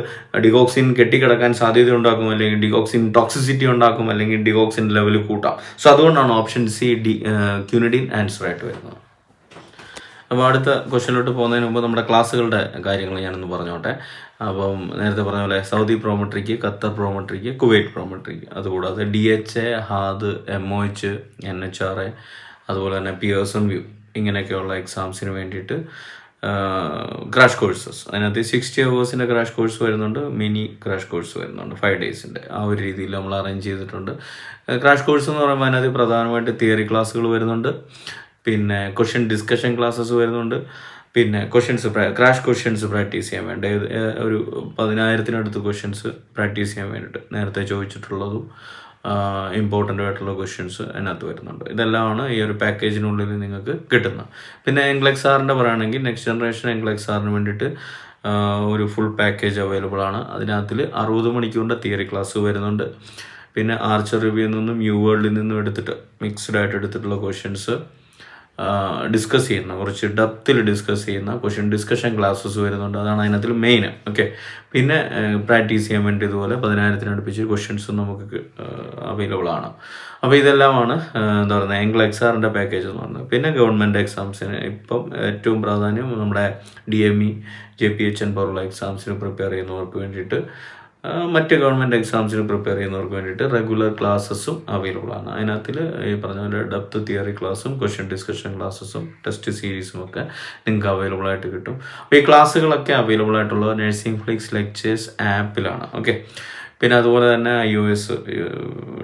ഡിഗോക്സിൻ കെട്ടിക്കിടക്കാൻ സാധ്യത ഉണ്ടാക്കും അല്ലെങ്കിൽ ഡിഗോക്സിൻ ടോക്സിസിറ്റി ഉണ്ടാക്കും അല്ലെങ്കിൽ ഡിഗോക്സിൻ ലെവൽ കൂട്ടാം. സോ അതുകൊണ്ടാണ് option C D quinidine answer ആയിട്ട് വരുന്നത്. അപ്പോൾ അടുത്ത ക്വസ്റ്റ്യനിലോട്ട് പോകുന്നതിന് മുമ്പ് നമ്മുടെ ക്ലാസ്സുകളുടെ കാര്യങ്ങൾ ഞാനൊന്ന് പറഞ്ഞോട്ടെ. അപ്പം നേരത്തെ പറഞ്ഞ പോലെ Saudi Prometric Qatar Prometric Kuwait Prometric അതുകൂടാതെ D H A HAAD M O H N H R A അതുപോലെ തന്നെ പിയേഴ്സൺ വ്യൂ ഇങ്ങനെയൊക്കെയുള്ള എക്സാംസിന് വേണ്ടിയിട്ട് ക്രാഷ് കോഴ്സസ് അതിനകത്ത് സിക്സ്റ്റി അവേഴ്സിന്റെ ക്രാഷ് കോഴ്സ് വരുന്നുണ്ട് മിനി ക്രാഷ് കോഴ്സ് വരുന്നുണ്ട് ഫൈവ് ഡേയ്സിന്റെ ആ ഒരു രീതിയിൽ നമ്മൾ അറേഞ്ച് ചെയ്തിട്ടുണ്ട്. ക്രാഷ് കോഴ്സ് എന്ന് പറയുമ്പോൾ അതിനകത്ത് പ്രധാനമായിട്ട് തിയറി ക്ലാസ്സുകൾ വരുന്നുണ്ട്. പിന്നെ ക്വസ്റ്റ്യൻ ഡിസ്കഷൻ ക്ലാസ്സസ് വരുന്നുണ്ട്. പിന്നെ ക്വസ്റ്റ്യൻസ് ക്രാഷ് ക്വസ്റ്റ്യൻസ് പ്രാക്ടീസ് ചെയ്യാൻ വേണ്ടി ഒരു പതിനായിരത്തിനടുത്ത് ക്വസ്റ്റ്യൻസ് പ്രാക്ടീസ് ചെയ്യാൻ വേണ്ടിയിട്ട് നേരത്തെ ചോദിച്ചിട്ടുള്ളതും ഇമ്പോർട്ടന്റ് ആയിട്ടുള്ള ക്വസ്റ്റ്യൻസ് അതിനകത്ത് വരുന്നുണ്ട്. ഇതെല്ലാമാണ് ഈ ഒരു പാക്കേജിനുള്ളിൽ നിങ്ങൾക്ക് കിട്ടുന്നത്. പിന്നെ എംഗ്ലക്സ് ആറിന്റെ പറയുകയാണെങ്കിൽ നെക്സ്റ്റ് ജനറേഷൻ എംഗ്ലക്സ് ആറിന് വേണ്ടിയിട്ട് ഒരു ഫുൾ പാക്കേജ് അവൈലബിൾ ആണ്. അതിനകത്തിൽ അറുപത് മണിക്കൂറിന്റെ തിയറി ക്ലാസ് വരുന്നുണ്ട്. പിന്നെ ആർച്ചർ റിവ്യൂയിൽ നിന്നും യു വേൾഡിൽ നിന്നും എടുത്തിട്ട് മിക്സ്ഡ് ആയിട്ട് എടുത്തിട്ടുള്ള ക്വസ്റ്റ്യൻസ് ഡിസ്കസ് ചെയ്യുന്ന കുറച്ച് ഡെപ്തിൽ ഡിസ്കസ് ചെയ്യുന്ന ക്വസ്റ്റ്യൻ ഡിസ്കഷൻ ക്ലാസ്സസ് വരുന്നുണ്ട്. അതാണ് അതിനകത്തിൽ മെയിൻ ഓക്കെ പിന്നെ പ്രാക്ടീസ് ചെയ്യാൻ വേണ്ടി ഇതുപോലെ പതിനായിരത്തിന് അടുപ്പിച്ച് ക്വസ്റ്റ്യൻസ് നമുക്ക് അവൈലബിൾ ആണ്. അപ്പോൾ ഇതെല്ലാമാണ് എന്താ പറയുക ആംഗിൾ എക്സാറിന്റെ പാക്കേജ് എന്ന് പറയുന്നത്. പിന്നെ ഗവൺമെന്റ് എക്സാംസിന് ഇപ്പം ഏറ്റവും പ്രാധാന്യം നമ്മുടെ D M E J P H N പോലുള്ള എക്സാംസിന് പ്രിപ്പയർ ചെയ്യുന്നവർക്ക് വേണ്ടിയിട്ട് മറ്റ് ഗവൺമെന്റ് എക്സാംസിന് പ്രിപ്പയർ ചെയ്യുന്നവർക്ക് വേണ്ടിയിട്ട് റെഗുലർ ക്ലാസ്സസും അവൈലബിൾ ആണ്. അതിനകത്തിൽ ഈ പറഞ്ഞ പോലെ ഡെപ്ത് തിയറി ക്ലാസ്സും ക്വസ്റ്റ്യൻ ഡിസ്കഷൻ ക്ലാസ്സസും ടെസ്റ്റ് സീരീസും ഒക്കെ നിങ്ങൾക്ക് അവൈലബിൾ ആയിട്ട് കിട്ടും. അപ്പോൾ ഈ ക്ലാസ്സുകളൊക്കെ അവൈലബിൾ ആയിട്ടുള്ളത് നഴ്സിംഗ് ഫ്ലിക്സ് ലെക്ചേഴ്സ് ആപ്പിലാണ് ഓക്കെ പിന്നെ അതുപോലെ തന്നെ ഐ എസ്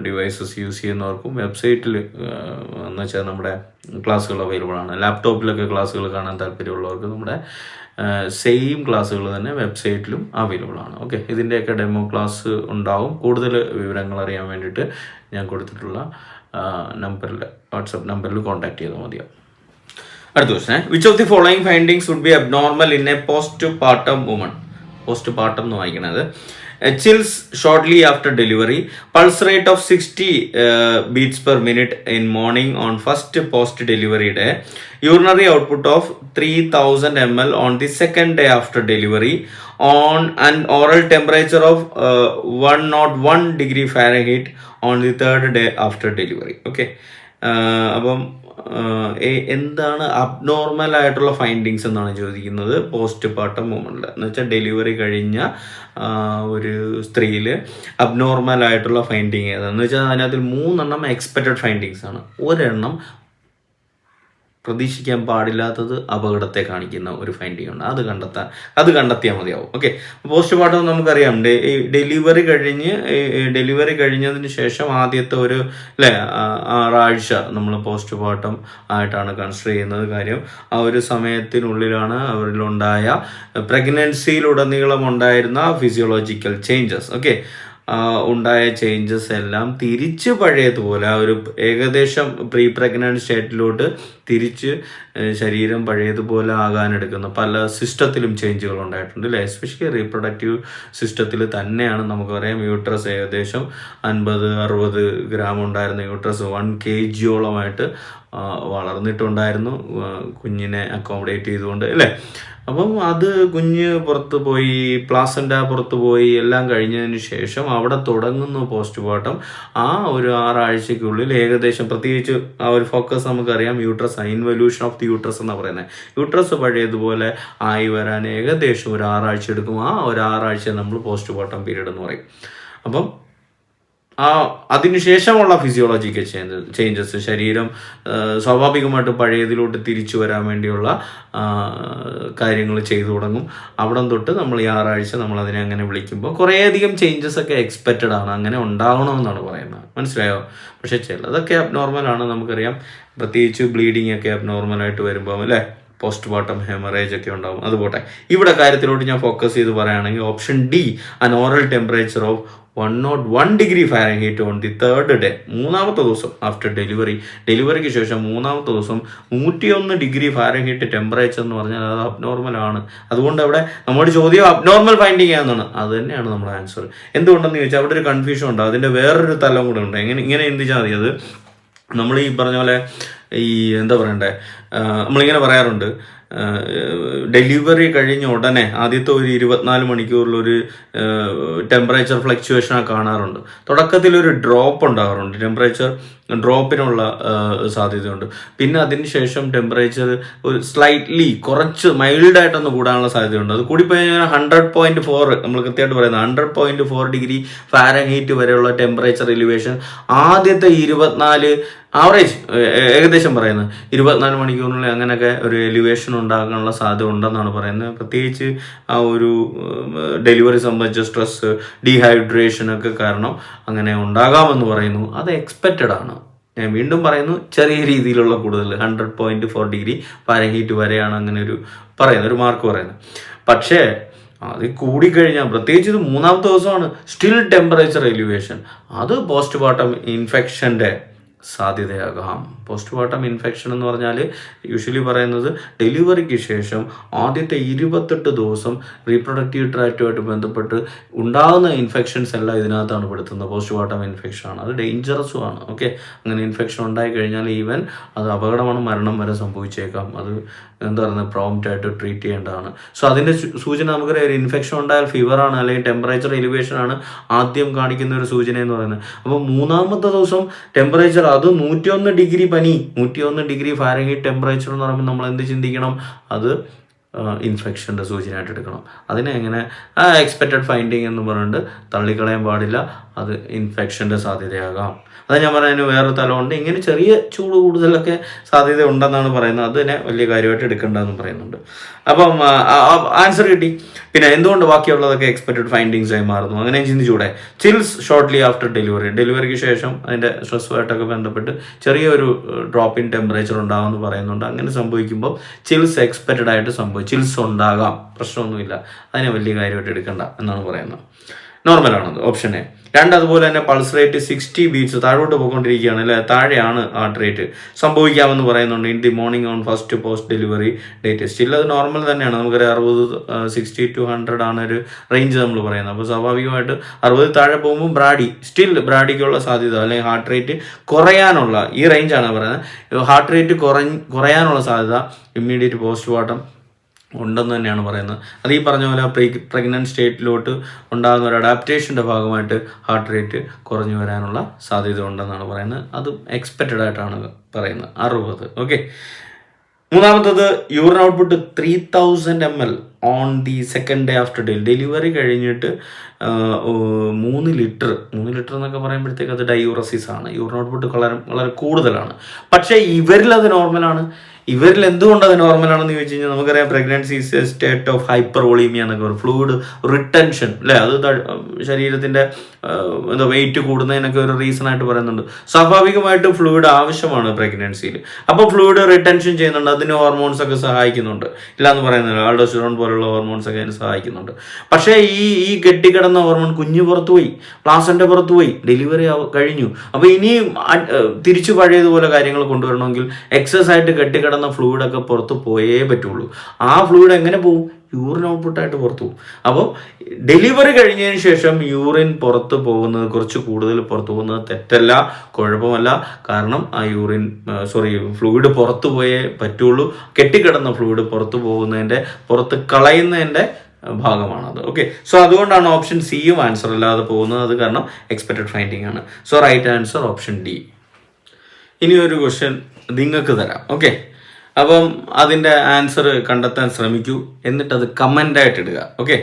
ഡിവൈസസ് യൂസ് ചെയ്യുന്നവർക്കും വെബ്സൈറ്റിൽ എന്ന് വെച്ചാൽ നമ്മുടെ ക്ലാസ്സുകൾ അവൈലബിൾ ആണ്. ലാപ്ടോപ്പിലൊക്കെ ക്ലാസ്സുകൾ കാണാൻ താല്പര്യമുള്ളവർക്ക് നമ്മുടെ സെയിം ക്ലാസ്സുകൾ തന്നെ വെബ്സൈറ്റിലും അവൈലബിൾ ആണ്. ഓക്കെ ഇതിന്റെയൊക്കെ ഡെമോ ക്ലാസ് ഉണ്ടാവും. കൂടുതൽ വിവരങ്ങൾ അറിയാൻ വേണ്ടിയിട്ട് ഞാൻ കൊടുത്തിട്ടുള്ള നമ്പറിൽ വാട്സപ്പ് നമ്പറിൽ കോൺടാക്ട് ചെയ്താൽ മതിയാവും അടുത്ത question which of the following findings would be abnormal in a post partum woman post partum എന്ന് വായിക്കണത്. Pulse rate of sixty beats per minute in morning on first post delivery day urinary output of three thousand M L on the second day after delivery on and oral temperature of one naught one degree Fahrenheit on the third day after delivery okay അപ്പം ആഹ് എ- എന്താണ് abnormal ആയിട്ടുള്ള findings എന്നാണ് ചോദിക്കുന്നത് post partum മൂമെന്റിൽ എന്ന് വെച്ചാൽ delivery കഴിഞ്ഞ ഒരു സ്ത്രീയിൽ അബ്നോർമൽ ആയിട്ടുള്ള ഫൈൻഡിങ് ഏതാണെന്ന് വെച്ചാൽ അതിനകത്ത് മൂന്നെണ്ണം എക്സ്പെക്റ്റഡ് ഫൈൻഡിങ്സ് ആണ്. ഒരെണ്ണം പ്രതീക്ഷിക്കാൻ പാടില്ലാത്തത് അപകടത്തെ കാണിക്കുന്ന ഒരു ഫൈൻഡിങ് ഉണ്ട് അത് കണ്ടെത്താൻ അത് കണ്ടെത്തിയാൽ മതിയാവും. ഓക്കെ പോസ്റ്റ്മോർട്ടം നമുക്കറിയാം. ഡെലിവറി കഴിഞ്ഞ് ഡെലിവറി കഴിഞ്ഞതിന് ശേഷം ആദ്യത്തെ ഒരു അല്ലേ ആറാഴ്ച നമ്മൾ പോസ്റ്റ്മോർട്ടം ആയിട്ടാണ് കൺസിഡർ ചെയ്യുന്നത് കാര്യം. ആ ഒരു സമയത്തിനുള്ളിലാണ് അവരിലുണ്ടായ പ്രഗ്നൻസിയിലുടനീളം ഉണ്ടായിരുന്ന ഫിസിയോളജിക്കൽ ചേഞ്ചസ് ഓക്കെ ഉണ്ടായ ചേഞ്ചസ് എല്ലാം തിരിച്ച് പഴയതുപോലെ ആ ഒരു ഏകദേശം പ്രീ പ്രഗ്നന്റ് സ്റ്റേറ്റിലോട്ട് തിരിച്ച് ശരീരം പഴയതുപോലെ ആകാനെടുക്കുന്ന പല സിസ്റ്റത്തിലും ചേഞ്ചുകൾ ഉണ്ടായിട്ടുണ്ട് അല്ലേ? എസ്പെഷ്യലി റീപ്രൊഡക്റ്റീവ് സിസ്റ്റത്തിൽ തന്നെയാണ് നമുക്കറിയാം യൂട്രസ് ഏകദേശം അൻപത് അറുപത് ഗ്രാം ഉണ്ടായിരുന്ന യൂട്രസ് വൺ കെ ജിയോളമായിട്ട് വളർന്നിട്ടുണ്ടായിരുന്നു കുഞ്ഞിനെ അക്കോമഡേറ്റ് ചെയ്തുകൊണ്ട് അല്ലേ? അപ്പം അത് കുഞ്ഞ് പുറത്ത് പോയി പ്ലാസന്റ പുറത്ത് പോയി എല്ലാം കഴിഞ്ഞതിന് ശേഷം അവിടെ തുടങ്ങുന്നു പോസ്റ്റ്മോർട്ടം. ആ ഒരു ആറാഴ്ചക്കുള്ളിൽ ഏകദേശം പ്രത്യേകിച്ച് ആ ഒരു ഫോക്കസ് നമുക്കറിയാം uterus involution of the uterus എന്നാണ് പറയുന്നത് യൂട്രസ് പഴയതുപോലെ ആയി വരാൻ ഏകദേശം ഒരു ആറാഴ്ച എടുക്കും. ആ ഒരു ആറാഴ്ച നമ്മൾ പോസ്റ്റ് പോസ്റ്റ്മോർട്ടം പീരീഡ് എന്ന് പറയും. അപ്പം ആ അതിനുശേഷമുള്ള ഫിസിയോളജിക്കൽ ചേഞ്ചസ് ശരീരം സ്വാഭാവികമായിട്ട് പഴയതിലോട്ട് തിരിച്ചു വരാൻ വേണ്ടിയുള്ള കാര്യങ്ങൾ ചെയ്തു തുടങ്ങും. അവിടെ തൊട്ട് നമ്മൾ ഈ ആറാഴ്ച നമ്മൾ അതിനെ അങ്ങനെ വിളിക്കുമ്പോൾ കുറേയധികം ചേഞ്ചസ് ഒക്കെ എക്സ്പെക്റ്റഡ് ആണ്. അങ്ങനെ ഉണ്ടാകണമെന്നാണ് പറയുന്നത്. മനസ്സിലായോ? പക്ഷേ ചിലതൊക്കെ അബ്നോർമലാണ് നമുക്കറിയാം. പ്രത്യേകിച്ച് ബ്ലീഡിങ് ഒക്കെ അബ്നോർമലായിട്ട് വരുമ്പോൾ അല്ലേ? പോസ്റ്റ്മോർട്ടം ഹെമറേജ് ഒക്കെ ഉണ്ടാവും. അതുപോട്ടെ ഇവിടെ കാര്യത്തിലോട്ട് ഞാൻ ഫോക്കസ് ചെയ്ത് പറയുകയാണെങ്കിൽ option D an oral temperature of one not one degree Fahrenheit on the third day മൂന്നാമത്തെ ദിവസം ആഫ്റ്റർ ഡെലിവറി ഡെലിവറിക്ക് ശേഷം മൂന്നാമത്തെ ദിവസം നൂറ്റിയൊന്ന് ഡിഗ്രി ഫാരൻഹീറ്റ് ടെമ്പറേച്ചർ എന്ന് പറഞ്ഞാൽ അത് അബ്നോർമൽ ആണ്. അതുകൊണ്ട് അവിടെ നമ്മുടെ ചോദ്യം അബ്നോർമൽ ഫൈൻഡിങ് ആണെന്നാണ് അത് തന്നെയാണ് നമ്മുടെ ആൻസർ എന്തുകൊണ്ടെന്ന് ചോദിച്ചാൽ അവിടെ ഒരു കൺഫ്യൂഷൻ ഉണ്ട്. അതിന്റെ വേറൊരു തലം കൂടെ ഉണ്ട്. എങ്ങനെ ഇങ്ങനെ എന്ത് മതി? അത് നമ്മൾ ഈ പറഞ്ഞ പോലെ ഈ എന്താ പറയണ്ടേ? നമ്മളിങ്ങനെ പറയാറുണ്ട്. ഡെലിവറി കഴിഞ്ഞ ഉടനെ ആദ്യത്തെ ഒരു ഇരുപത്തിനാല് മണിക്കൂറിലൊരു ടെമ്പറേച്ചർ ഫ്ലക്ച്വേഷൻ കാണാറുണ്ട്. തുടക്കത്തിൽ ഒരു ഡ്രോപ്പ് ഉണ്ടാകാറുണ്ട്. ടെമ്പറേച്ചർ ഡ്രോപ്പിനുള്ള സാധ്യതയുണ്ട്. പിന്നെ അതിനുശേഷം ടെമ്പറേച്ചർ ഒരു സ്ലൈറ്റ്ലി കുറച്ച് മൈൽഡായിട്ടൊന്ന് കൂടാനുള്ള സാധ്യതയുണ്ട്. അത് കൂടിപ്പോയി കഴിഞ്ഞാൽ ഹൺഡ്രഡ് പോയിന്റ് ഫോർ നമ്മൾ കൃത്യമായിട്ട് പറയുന്നത് hundred point four degree Fahrenheit വരെയുള്ള ടെമ്പറേച്ചർ എലിവേഷൻ ആദ്യത്തെ ഇരുപത്തിനാല് ആവറേജ് ഏകദേശം പറയുന്നത്. ഇരുപത്തിനാല് മണിക്കൂറിനുള്ളിൽ അങ്ങനെയൊക്കെ ഒരു എലിവേഷൻ ഉണ്ടാകാനുള്ള സാധ്യത ഉണ്ടെന്നാണ് പറയുന്നത്. പ്രത്യേകിച്ച് ആ ഒരു ഡെലിവറി സംബന്ധിച്ച സ്ട്രെസ് ഡീഹൈഡ്രേഷൻ ഒക്കെ കാരണം അങ്ങനെ ഉണ്ടാകാമെന്ന് പറയുന്നു. അത് എക്സ്പെക്റ്റഡ് ആണ്. ഞാൻ വീണ്ടും പറയുന്നു ചെറിയ രീതിയിലുള്ള കൂടുതൽ hundred point four degree Fahrenheit വരെയാണ് അങ്ങനെ ഒരു പറയുന്നത് ഒരു മാർക്ക് പറയുന്നത്. പക്ഷേ അത് കൂടിക്കഴിഞ്ഞാൽ പ്രത്യേകിച്ച് ഇത് മൂന്നാമത്തെ ദിവസമാണ്. സ്റ്റിൽ ടെമ്പറേച്ചർ എലിവേഷൻ അത് പോസ്റ്റ് പോസ്റ്റ്മോർട്ടം ഇൻഫെക്ഷന്റെ സാധ്യതയാകാം. പോസ്റ്റ്മോർട്ടം ഇൻഫെക്ഷൻ എന്ന് പറഞ്ഞാൽ യൂഷ്വലി പറയുന്നത് ഡെലിവറിക്ക് ശേഷം ആദ്യത്തെ ഇരുപത്തെട്ട് ദിവസം റീപ്രൊഡക്റ്റീവ് ട്രാക്റ്റുമായിട്ട് ബന്ധപ്പെട്ട് ഉണ്ടാകുന്ന ഇൻഫെക്ഷൻസ് എല്ലാം ഇതിനകത്താണ് പെടുത്തുന്നത്. പോസ്റ്റ്മോർട്ടം ഇൻഫെക്ഷൻ ആണ് അത് ഡേഞ്ചറസും ആണ് ഓക്കെ? അങ്ങനെ ഇൻഫെക്ഷൻ ഉണ്ടായി കഴിഞ്ഞാൽ ഈവൻ അത് അപകടമാണ് മരണം വരെ സംഭവിച്ചേക്കാം. അത് എന്താ പറയുന്നത്? പ്രോംപ്റ്റ് ആയിട്ട് ട്രീറ്റ് ചെയ്യേണ്ടതാണ്. സോ അതിന്റെ സൂചന നമുക്കറിയാം. ഒരു ഇൻഫെക്ഷൻ ഉണ്ടായാൽ ഫീവറാണ് അല്ലെങ്കിൽ ടെമ്പറേച്ചർ എലിവേഷൻ ആണ് ആദ്യം കാണിക്കുന്ന ഒരു സൂചന എന്ന് പറയുന്നത്. അപ്പോൾ മൂന്നാമത്തെ ദിവസം ടെമ്പറേച്ചർ അത് നൂറ്റിയൊന്ന് ഡിഗ്രി പനി നൂറ്റിയൊന്ന് ഡിഗ്രി ഫാരൻഹീറ്റ് ടെമ്പറേച്ചർ എന്ന് പറയുമ്പോൾ നമ്മൾ എന്ത് ചിന്തിക്കണം? അത് ഇൻഫെക്ഷന്റെ സൂചനയായിട്ട് എടുക്കണം. അതിനെ എങ്ങനെ എക്സ്പെക്റ്റഡ് ഫൈൻഡിങ് എന്ന് പറഞ്ഞിട്ട് തള്ളിക്കളയാൻ പാടില്ല. അത് ഇൻഫെക്ഷന്റെ സാധ്യതയാകാം. അത് ഞാൻ പറയുന്നതിന് വേറൊരു തലമുണ്ട് ഇങ്ങനെ ചെറിയ ചൂട് കൂടുതലൊക്കെ സാധ്യത ഉണ്ടെന്നാണ് പറയുന്നത്. അത് തന്നെ വലിയ കാര്യമായിട്ട് എടുക്കേണ്ടതെന്ന് പറയുന്നുണ്ട്. അപ്പം ആൻസർ കിട്ടി. പിന്നെ എന്തുകൊണ്ട് ബാക്കിയുള്ളതൊക്കെ എക്സ്പെക്റ്റഡ് ഫൈൻഡിങ്സ് ആയി മാറുന്നു? അങ്ങനെ ചിന്തിച്ചൂടെ. ചിൽസ് ഷോർട്ട്ലി ആഫ്റ്റർ ഡെലിവറി ഡെലിവറിക്ക് ശേഷം അതിന്റെ സ്ട്രെസ്സുമായിട്ടൊക്കെ ബന്ധപ്പെട്ട് ചെറിയൊരു ഡ്രോപ്പ് ഇൻ ടെമ്പറേച്ചർ ഉണ്ടാകുമെന്ന് പറയുന്നുണ്ട്. അങ്ങനെ സംഭവിക്കുമ്പോൾ ചിൽസ് എക്സ്പെക്റ്റഡ് ആയിട്ട് സംഭവിക്കും. ചിൽസ് ഉണ്ടാകാം. പ്രശ്നമൊന്നുമില്ല. അതിനെ വലിയ കാര്യമായിട്ട് എടുക്കണ്ട എന്നാണ് പറയുന്നത്. നോർമലാണത് ഓപ്ഷൻ എ രണ്ട് അതുപോലെ തന്നെ പൾസ് റേറ്റ് സിക്സ്റ്റി ബീറ്റ്സ് താഴോട്ട് പോയിക്കൊണ്ടിരിക്കുകയാണ് അല്ലെ? താഴെയാണ് ഹാർട്ട് റേറ്റ് സംഭവിക്കാമെന്ന് പറയുന്നുണ്ട് in the morning on first post delivery date still അത് നോർമൽ തന്നെയാണ്. നമുക്കൊരു അറുപത് സിക്സ്റ്റി ടു ഹൺഡ്രഡ് ആണ് ഒരു റേഞ്ച് നമ്മൾ പറയുന്നത്. അപ്പോൾ സ്വാഭാവികമായിട്ട് അറുപത് താഴെ പോകുമ്പോൾ ബ്രാഡി സ്റ്റിൽ ബ്രാഡിക്കുള്ള സാധ്യത അല്ലെങ്കിൽ ഹാർട്ട് റേറ്റ് കുറയാനുള്ള ഈ റേഞ്ചാണ് പറയുന്നത്. ഹാർട്ട് റേറ്റ് കുറഞ്ഞ് കുറയാനുള്ള സാധ്യത ഇമ്മീഡിയറ്റ് പോസ്റ്റ്മോർട്ടം ഉണ്ടെന്ന് തന്നെയാണ് പറയുന്നത്. അത് ഈ പറഞ്ഞ പോലെ പ്രീ പ്രഗ്നന്റ് സ്റ്റേറ്റിലോട്ട് ഉണ്ടാകുന്ന ഒരു അഡാപ്റ്റേഷന്റെ ഭാഗമായിട്ട് ഹാർട്ട് റേറ്റ് കുറഞ്ഞു വരാനുള്ള സാധ്യത ഉണ്ടെന്നാണ് പറയുന്നത്. അത് എക്സ്പെക്റ്റഡ് ആയിട്ടാണ് പറയുന്നത്. അറുപത്. ഓക്കെ മൂന്നാമത്തത് urine output three thousand M L on the second day after day delivery കഴിഞ്ഞിട്ട് മൂന്ന് ലിറ്റർ മൂന്ന് ലിറ്റർ എന്നൊക്കെ പറയുമ്പോഴത്തേക്ക് അത് ഡയൂറസിസ് ആണ്. യൂറിൻ ഔട്ട്പുട്ട് വളരെ വളരെ കൂടുതലാണ്. പക്ഷേ ഇവരിൽ അത് നോർമലാണ് ഇവരിൽ എന്തുകൊണ്ട് അത് നോർമൽ ആണെന്ന് ചോദിച്ചു കഴിഞ്ഞാൽ നമുക്കറിയാം പ്രഗ്നൻസി സ്റ്റേറ്റ് ഓഫ് ഹൈപ്പർ വോളീമിയ എന്നൊക്കെ പറയും. ഫ്ലൂയിഡ് റിട്ടൻഷൻ അല്ലേ? അത് ശരീരത്തിന്റെ എന്താ വെയിറ്റ് കൂടുന്നതിനൊക്കെ ഒരു റീസൺ ആയിട്ട് പറയുന്നുണ്ട്. സ്വാഭാവികമായിട്ടും ഫ്ലൂയിഡ് ആവശ്യമാണ് പ്രഗ്നൻസിയിൽ അപ്പോൾ ഫ്ലൂയിഡ് റിട്ടൻഷൻ ചെയ്യുന്നുണ്ട്. അതിന് ഹോർമോൺസ് ഒക്കെ സഹായിക്കുന്നുണ്ട്. ഇല്ലാന്ന് പറയുന്നില്ല. ആൾഡോസ്റ്ററോൺ പോലുള്ള ഹോർമോൺസ് ഒക്കെ അതിന് സഹായിക്കുന്നുണ്ട്. പക്ഷേ ഈ ഈ കെട്ടിക്കിടന്ന ഹോർമോൺ കുഞ്ഞു പുറത്തു പോയി. പ്ലാസന്റെ പുറത്തു പോയി. ഡെലിവറി കഴിഞ്ഞു. അപ്പോൾ ഇനിയും അ- തിരിച്ചു പഴയതുപോലെ കാര്യങ്ങൾ കൊണ്ടുവരണമെങ്കിൽ എക്സസ് ആയിട്ട് കെട്ടിക്കിടന്ന ഫ്ലൂയിഡൊക്കെ പുറത്ത് പോയേ പറ്റുള്ളൂ. ആ ഫ്ലൂയിഡ് എങ്ങനെ പോവും? യൂറിൻ ഔട്ട്പുട്ടായിട്ട് പുറത്തു പോകും അപ്പോൾ ഡെലിവറി കഴിഞ്ഞതിന് ശേഷം യൂറിൻ പുറത്ത് പോകുന്നത് കുറച്ച് കൂടുതൽ പുറത്തു പോകുന്നത് തെറ്റല്ല കുഴപ്പമല്ല. കാരണം ആ യൂറിൻ സോറി ഫ്ലൂയിഡ് പുറത്തു പോയേ പറ്റുള്ളൂ. കെട്ടിക്കിടന്ന ഫ്ലൂയിഡ് പുറത്തു പോകുന്നതിന്റെ പുറത്ത് കളയുന്നതിന്റെ ഭാഗമാണത് ഓക്കെ സോ അതുകൊണ്ടാണ് ഓപ്ഷൻ സിയും ആൻസർ അല്ലാതെ പോകുന്നത്. അത് കാരണം എക്സ്പെക്റ്റഡ് ഫൈൻഡിങ് ആണ്. So right answer option D ഇനി ഒരു ക്വസ്റ്റ്യൻ നിങ്ങൾക്ക് തരാം. ഓക്കെ അപ്പം അതിന്റെ ആൻസർ കണ്ടെത്താൻ ശ്രമിക്കൂ. എന്നിട്ട് അത് കമന്റ് ആയിട്ട് ഇടുക. ഓക്കെ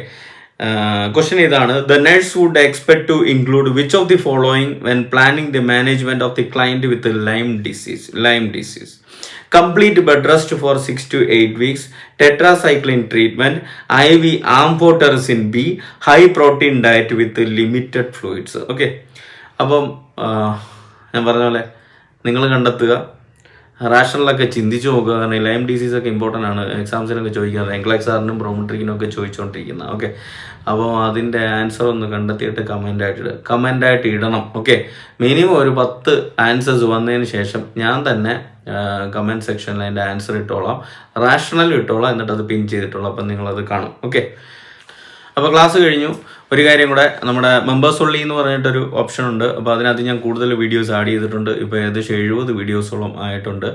ക്വസ്റ്റ്യൻ ഇതാണ്. The nurse would expect to include which of the following when planning the management of the client with Lyme disease Lyme disease complete bed rest for six 6 eight 8 tetracycline treatment I V amphotericin B high protein diet with limited fluids okay അപ്പം ഞാൻ പറഞ്ഞ പോലെ നിങ്ങൾ കണ്ടെത്തുക. റാഷണലൊക്കെ ചിന്തിച്ചു നോക്കുക. കാരണം lime disease ഒക്കെ ഇമ്പോർട്ടന്റ് ആണ്. എക്സാംസിനൊക്കെ ചോദിക്കാറ് എൻക്ലാക്സാറിനും ബ്രോമട്രിക്കിനും ഒക്കെ ചോദിച്ചുകൊണ്ടിരിക്കുന്ന ഓക്കെ അപ്പോൾ അതിന്റെ ആൻസർ ഒന്ന് കണ്ടെത്തിയിട്ട് കമന്റായിട്ട് ഇടുക. കമന്റായിട്ട് ഇടണം. ഓക്കെ മിനിമം ഒരു പത്ത് ആൻസേഴ്സ് വന്നതിന് ശേഷം ഞാൻ തന്നെ കമന്റ് സെക്ഷനിൽ അതിന്റെ ആൻസർ ഇട്ടോളാം. റാഷണൽ ഇട്ടോളാം. എന്നിട്ട് അത് പിൻ ചെയ്തിട്ടോളാം അപ്പം നിങ്ങളത് കാണും. ഓക്കെ അപ്പോൾ ക്ലാസ് കഴിഞ്ഞു. ഒരു കാര്യം കൂടെ നമ്മുടെ മെമ്പേഴ്സ് ഉള്ളി എന്ന് പറഞ്ഞിട്ടൊരു ഓപ്ഷൻ ഉണ്ട്. അപ്പോൾ അതിനകത്ത് ഞാൻ കൂടുതൽ വീഡിയോസ് ആഡ് ചെയ്തിട്ടുണ്ട്. ഇപ്പോൾ ഏകദേശം എഴുപത് വീഡിയോസോളം ആയിട്ടുണ്ട്.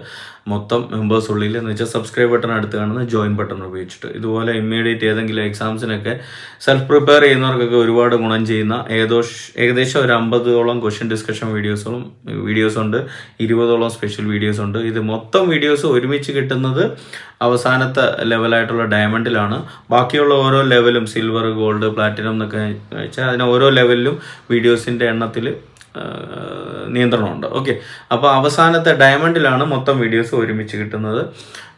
മൊത്തം മെമ്പേഴ്സ് ഉള്ളിൽ എന്ന് വെച്ചാൽ സബ്സ്ക്രൈബ് ബട്ടൺ അടുത്ത് കാണുന്ന ജോയിൻ ബട്ടൺ ഉപയോഗിച്ചിട്ട്. ഇതുപോലെ ഇമ്മീഡിയറ്റ് ഏതെങ്കിലും എക്സാംസിനൊക്കെ സെൽഫ് പ്രിപ്പയർ ചെയ്യുന്നവർക്കൊക്കെ ഒരുപാട് ഗുണം ചെയ്യുന്ന ഏകദേശം ഏകദേശം ഒരു അമ്പതോളം ക്വസ്റ്റ്യൻ ഡിസ്കഷൻ വീഡിയോസോളം വീഡിയോസ് ഉണ്ട്. ഇരുപതോളം സ്പെഷ്യൽ വീഡിയോസ് ഉണ്ട്. ഇത് മൊത്തം വീഡിയോസ് ഒരുമിച്ച് കിട്ടുന്നത് അവസാനത്തെ ലെവലായിട്ടുള്ള ഡയമണ്ടിലാണ് ബാക്കിയുള്ള ഓരോ ലെവലും സിൽവർ ഗോൾഡ് പ്ലാറ്റിനം എന്നൊക്കെ വെച്ചാൽ അതിന് ഓരോ ലെവലിലും വീഡിയോസിന്റെ എണ്ണത്തിൽ നിയന്ത്രണമുണ്ട്. ഓക്കെ അപ്പോൾ അവസാനത്തെ ഡയമണ്ടിലാണ് മൊത്തം വീഡിയോസ് ഒരുമിച്ച് കിട്ടുന്നത്.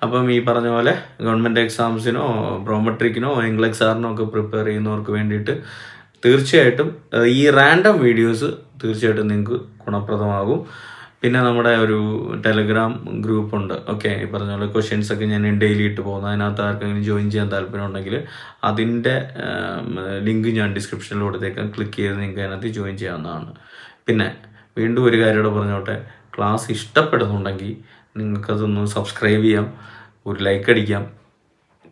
അപ്പം ഈ പറഞ്ഞ പോലെ ഗവൺമെന്റ് എക്സാംസിനോ ബ്രോമെട്രിക്കിനോ ഇംഗ്ലക്സാറിനോ ഒക്കെ പ്രിപ്പയർ ചെയ്യുന്നവർക്ക് വേണ്ടിയിട്ട് തീർച്ചയായിട്ടും ഈ റാൻഡം വീഡിയോസ് തീർച്ചയായിട്ടും നിങ്ങൾക്ക് ഗുണപ്രദമാകും. പിന്നെ നമ്മുടെ ഒരു ടെലഗ്രാം ഗ്രൂപ്പ് ഉണ്ട്. ഓക്കെ ഈ പറഞ്ഞ പോലെ ക്വസ്റ്റ്യൻസ് ഒക്കെ ഞാൻ ഡെയിലി ഇട്ട് പോകുന്നു. അതിനകത്ത് ആർക്കെങ്കിലും ജോയിൻ ചെയ്യാൻ താല്പര്യം ഉണ്ടെങ്കിൽ അതിന്റെ ലിങ്ക് ഞാൻ ഡിസ്ക്രിപ്ഷനിൽ കൊടുത്തേക്കാം. ക്ലിക്ക് ചെയ്ത് നിങ്ങൾക്ക് അതിനകത്ത് ജോയിൻ ചെയ്യാവുന്നതാണ്. പിന്നെ വീണ്ടും ഒരു കാര്യം കൂടെ പറഞ്ഞോട്ടെ. ക്ലാസ് ഇഷ്ടപ്പെടുന്നുണ്ടെങ്കിൽ നിങ്ങൾക്കതൊന്ന് സബ്സ്ക്രൈബ് ചെയ്യാം. ഒരു ലൈക്ക് അടിക്കാം.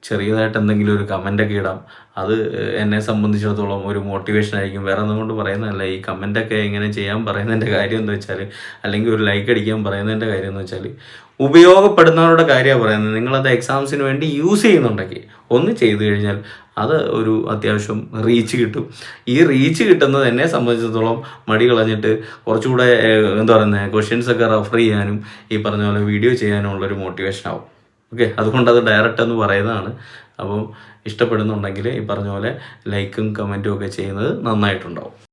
ചെറിയതായിട്ട് എന്തെങ്കിലും ഒരു കമന്റ് ഒക്കെ ഇടാം. അത് എന്നെ സംബന്ധിച്ചിടത്തോളം ഒരു മോട്ടിവേഷൻ ആയിരിക്കും. വേറെ ഒന്നും കൊണ്ട് പറയുന്നതല്ല. ഈ കമന്റൊക്കെ എങ്ങനെ ചെയ്യാൻ പറയുന്നതിന്റെ കാര്യം എന്ന് വെച്ചാൽ അല്ലെങ്കിൽ ഒരു ലൈക്ക് അടിക്കാൻ പറയുന്നതിന്റെ കാര്യം എന്ന് വെച്ചാൽ ഉപയോഗപ്പെടുന്നവരുടെ കാര്യമാണ് പറയുന്നത്. നിങ്ങളത് എക്സാംസിന് വേണ്ടി യൂസ് ചെയ്യുന്നുണ്ടെങ്കിൽ ഒന്ന് ചെയ്തു കഴിഞ്ഞാൽ അത് ഒരു അത്യാവശ്യം റീച്ച് കിട്ടും. ഈ റീച്ച് കിട്ടുന്നത് എന്നെ സംബന്ധിച്ചിടത്തോളം മടി കളഞ്ഞിട്ട് കുറച്ചുകൂടെ എന്താ പറയുന്നത് ക്വസ്റ്റ്യൻസ് ഒക്കെ റെഫർ ചെയ്യാനും ഈ പറഞ്ഞ പോലെ വീഡിയോ ചെയ്യാനും ഉള്ളൊരു മോട്ടിവേഷൻ ആവും. ഓക്കെ അതുകൊണ്ട് അത് ഡയറക്റ്റ് എന്ന് പറയുന്നതാണ്. അപ്പം ഇഷ്ടപ്പെടുന്നുണ്ടെങ്കിൽ ഈ പറഞ്ഞ പോലെ ലൈക്കും കമന്റും ഒക്കെ ചെയ്യുന്നത് നന്നായിട്ടുണ്ടാവും.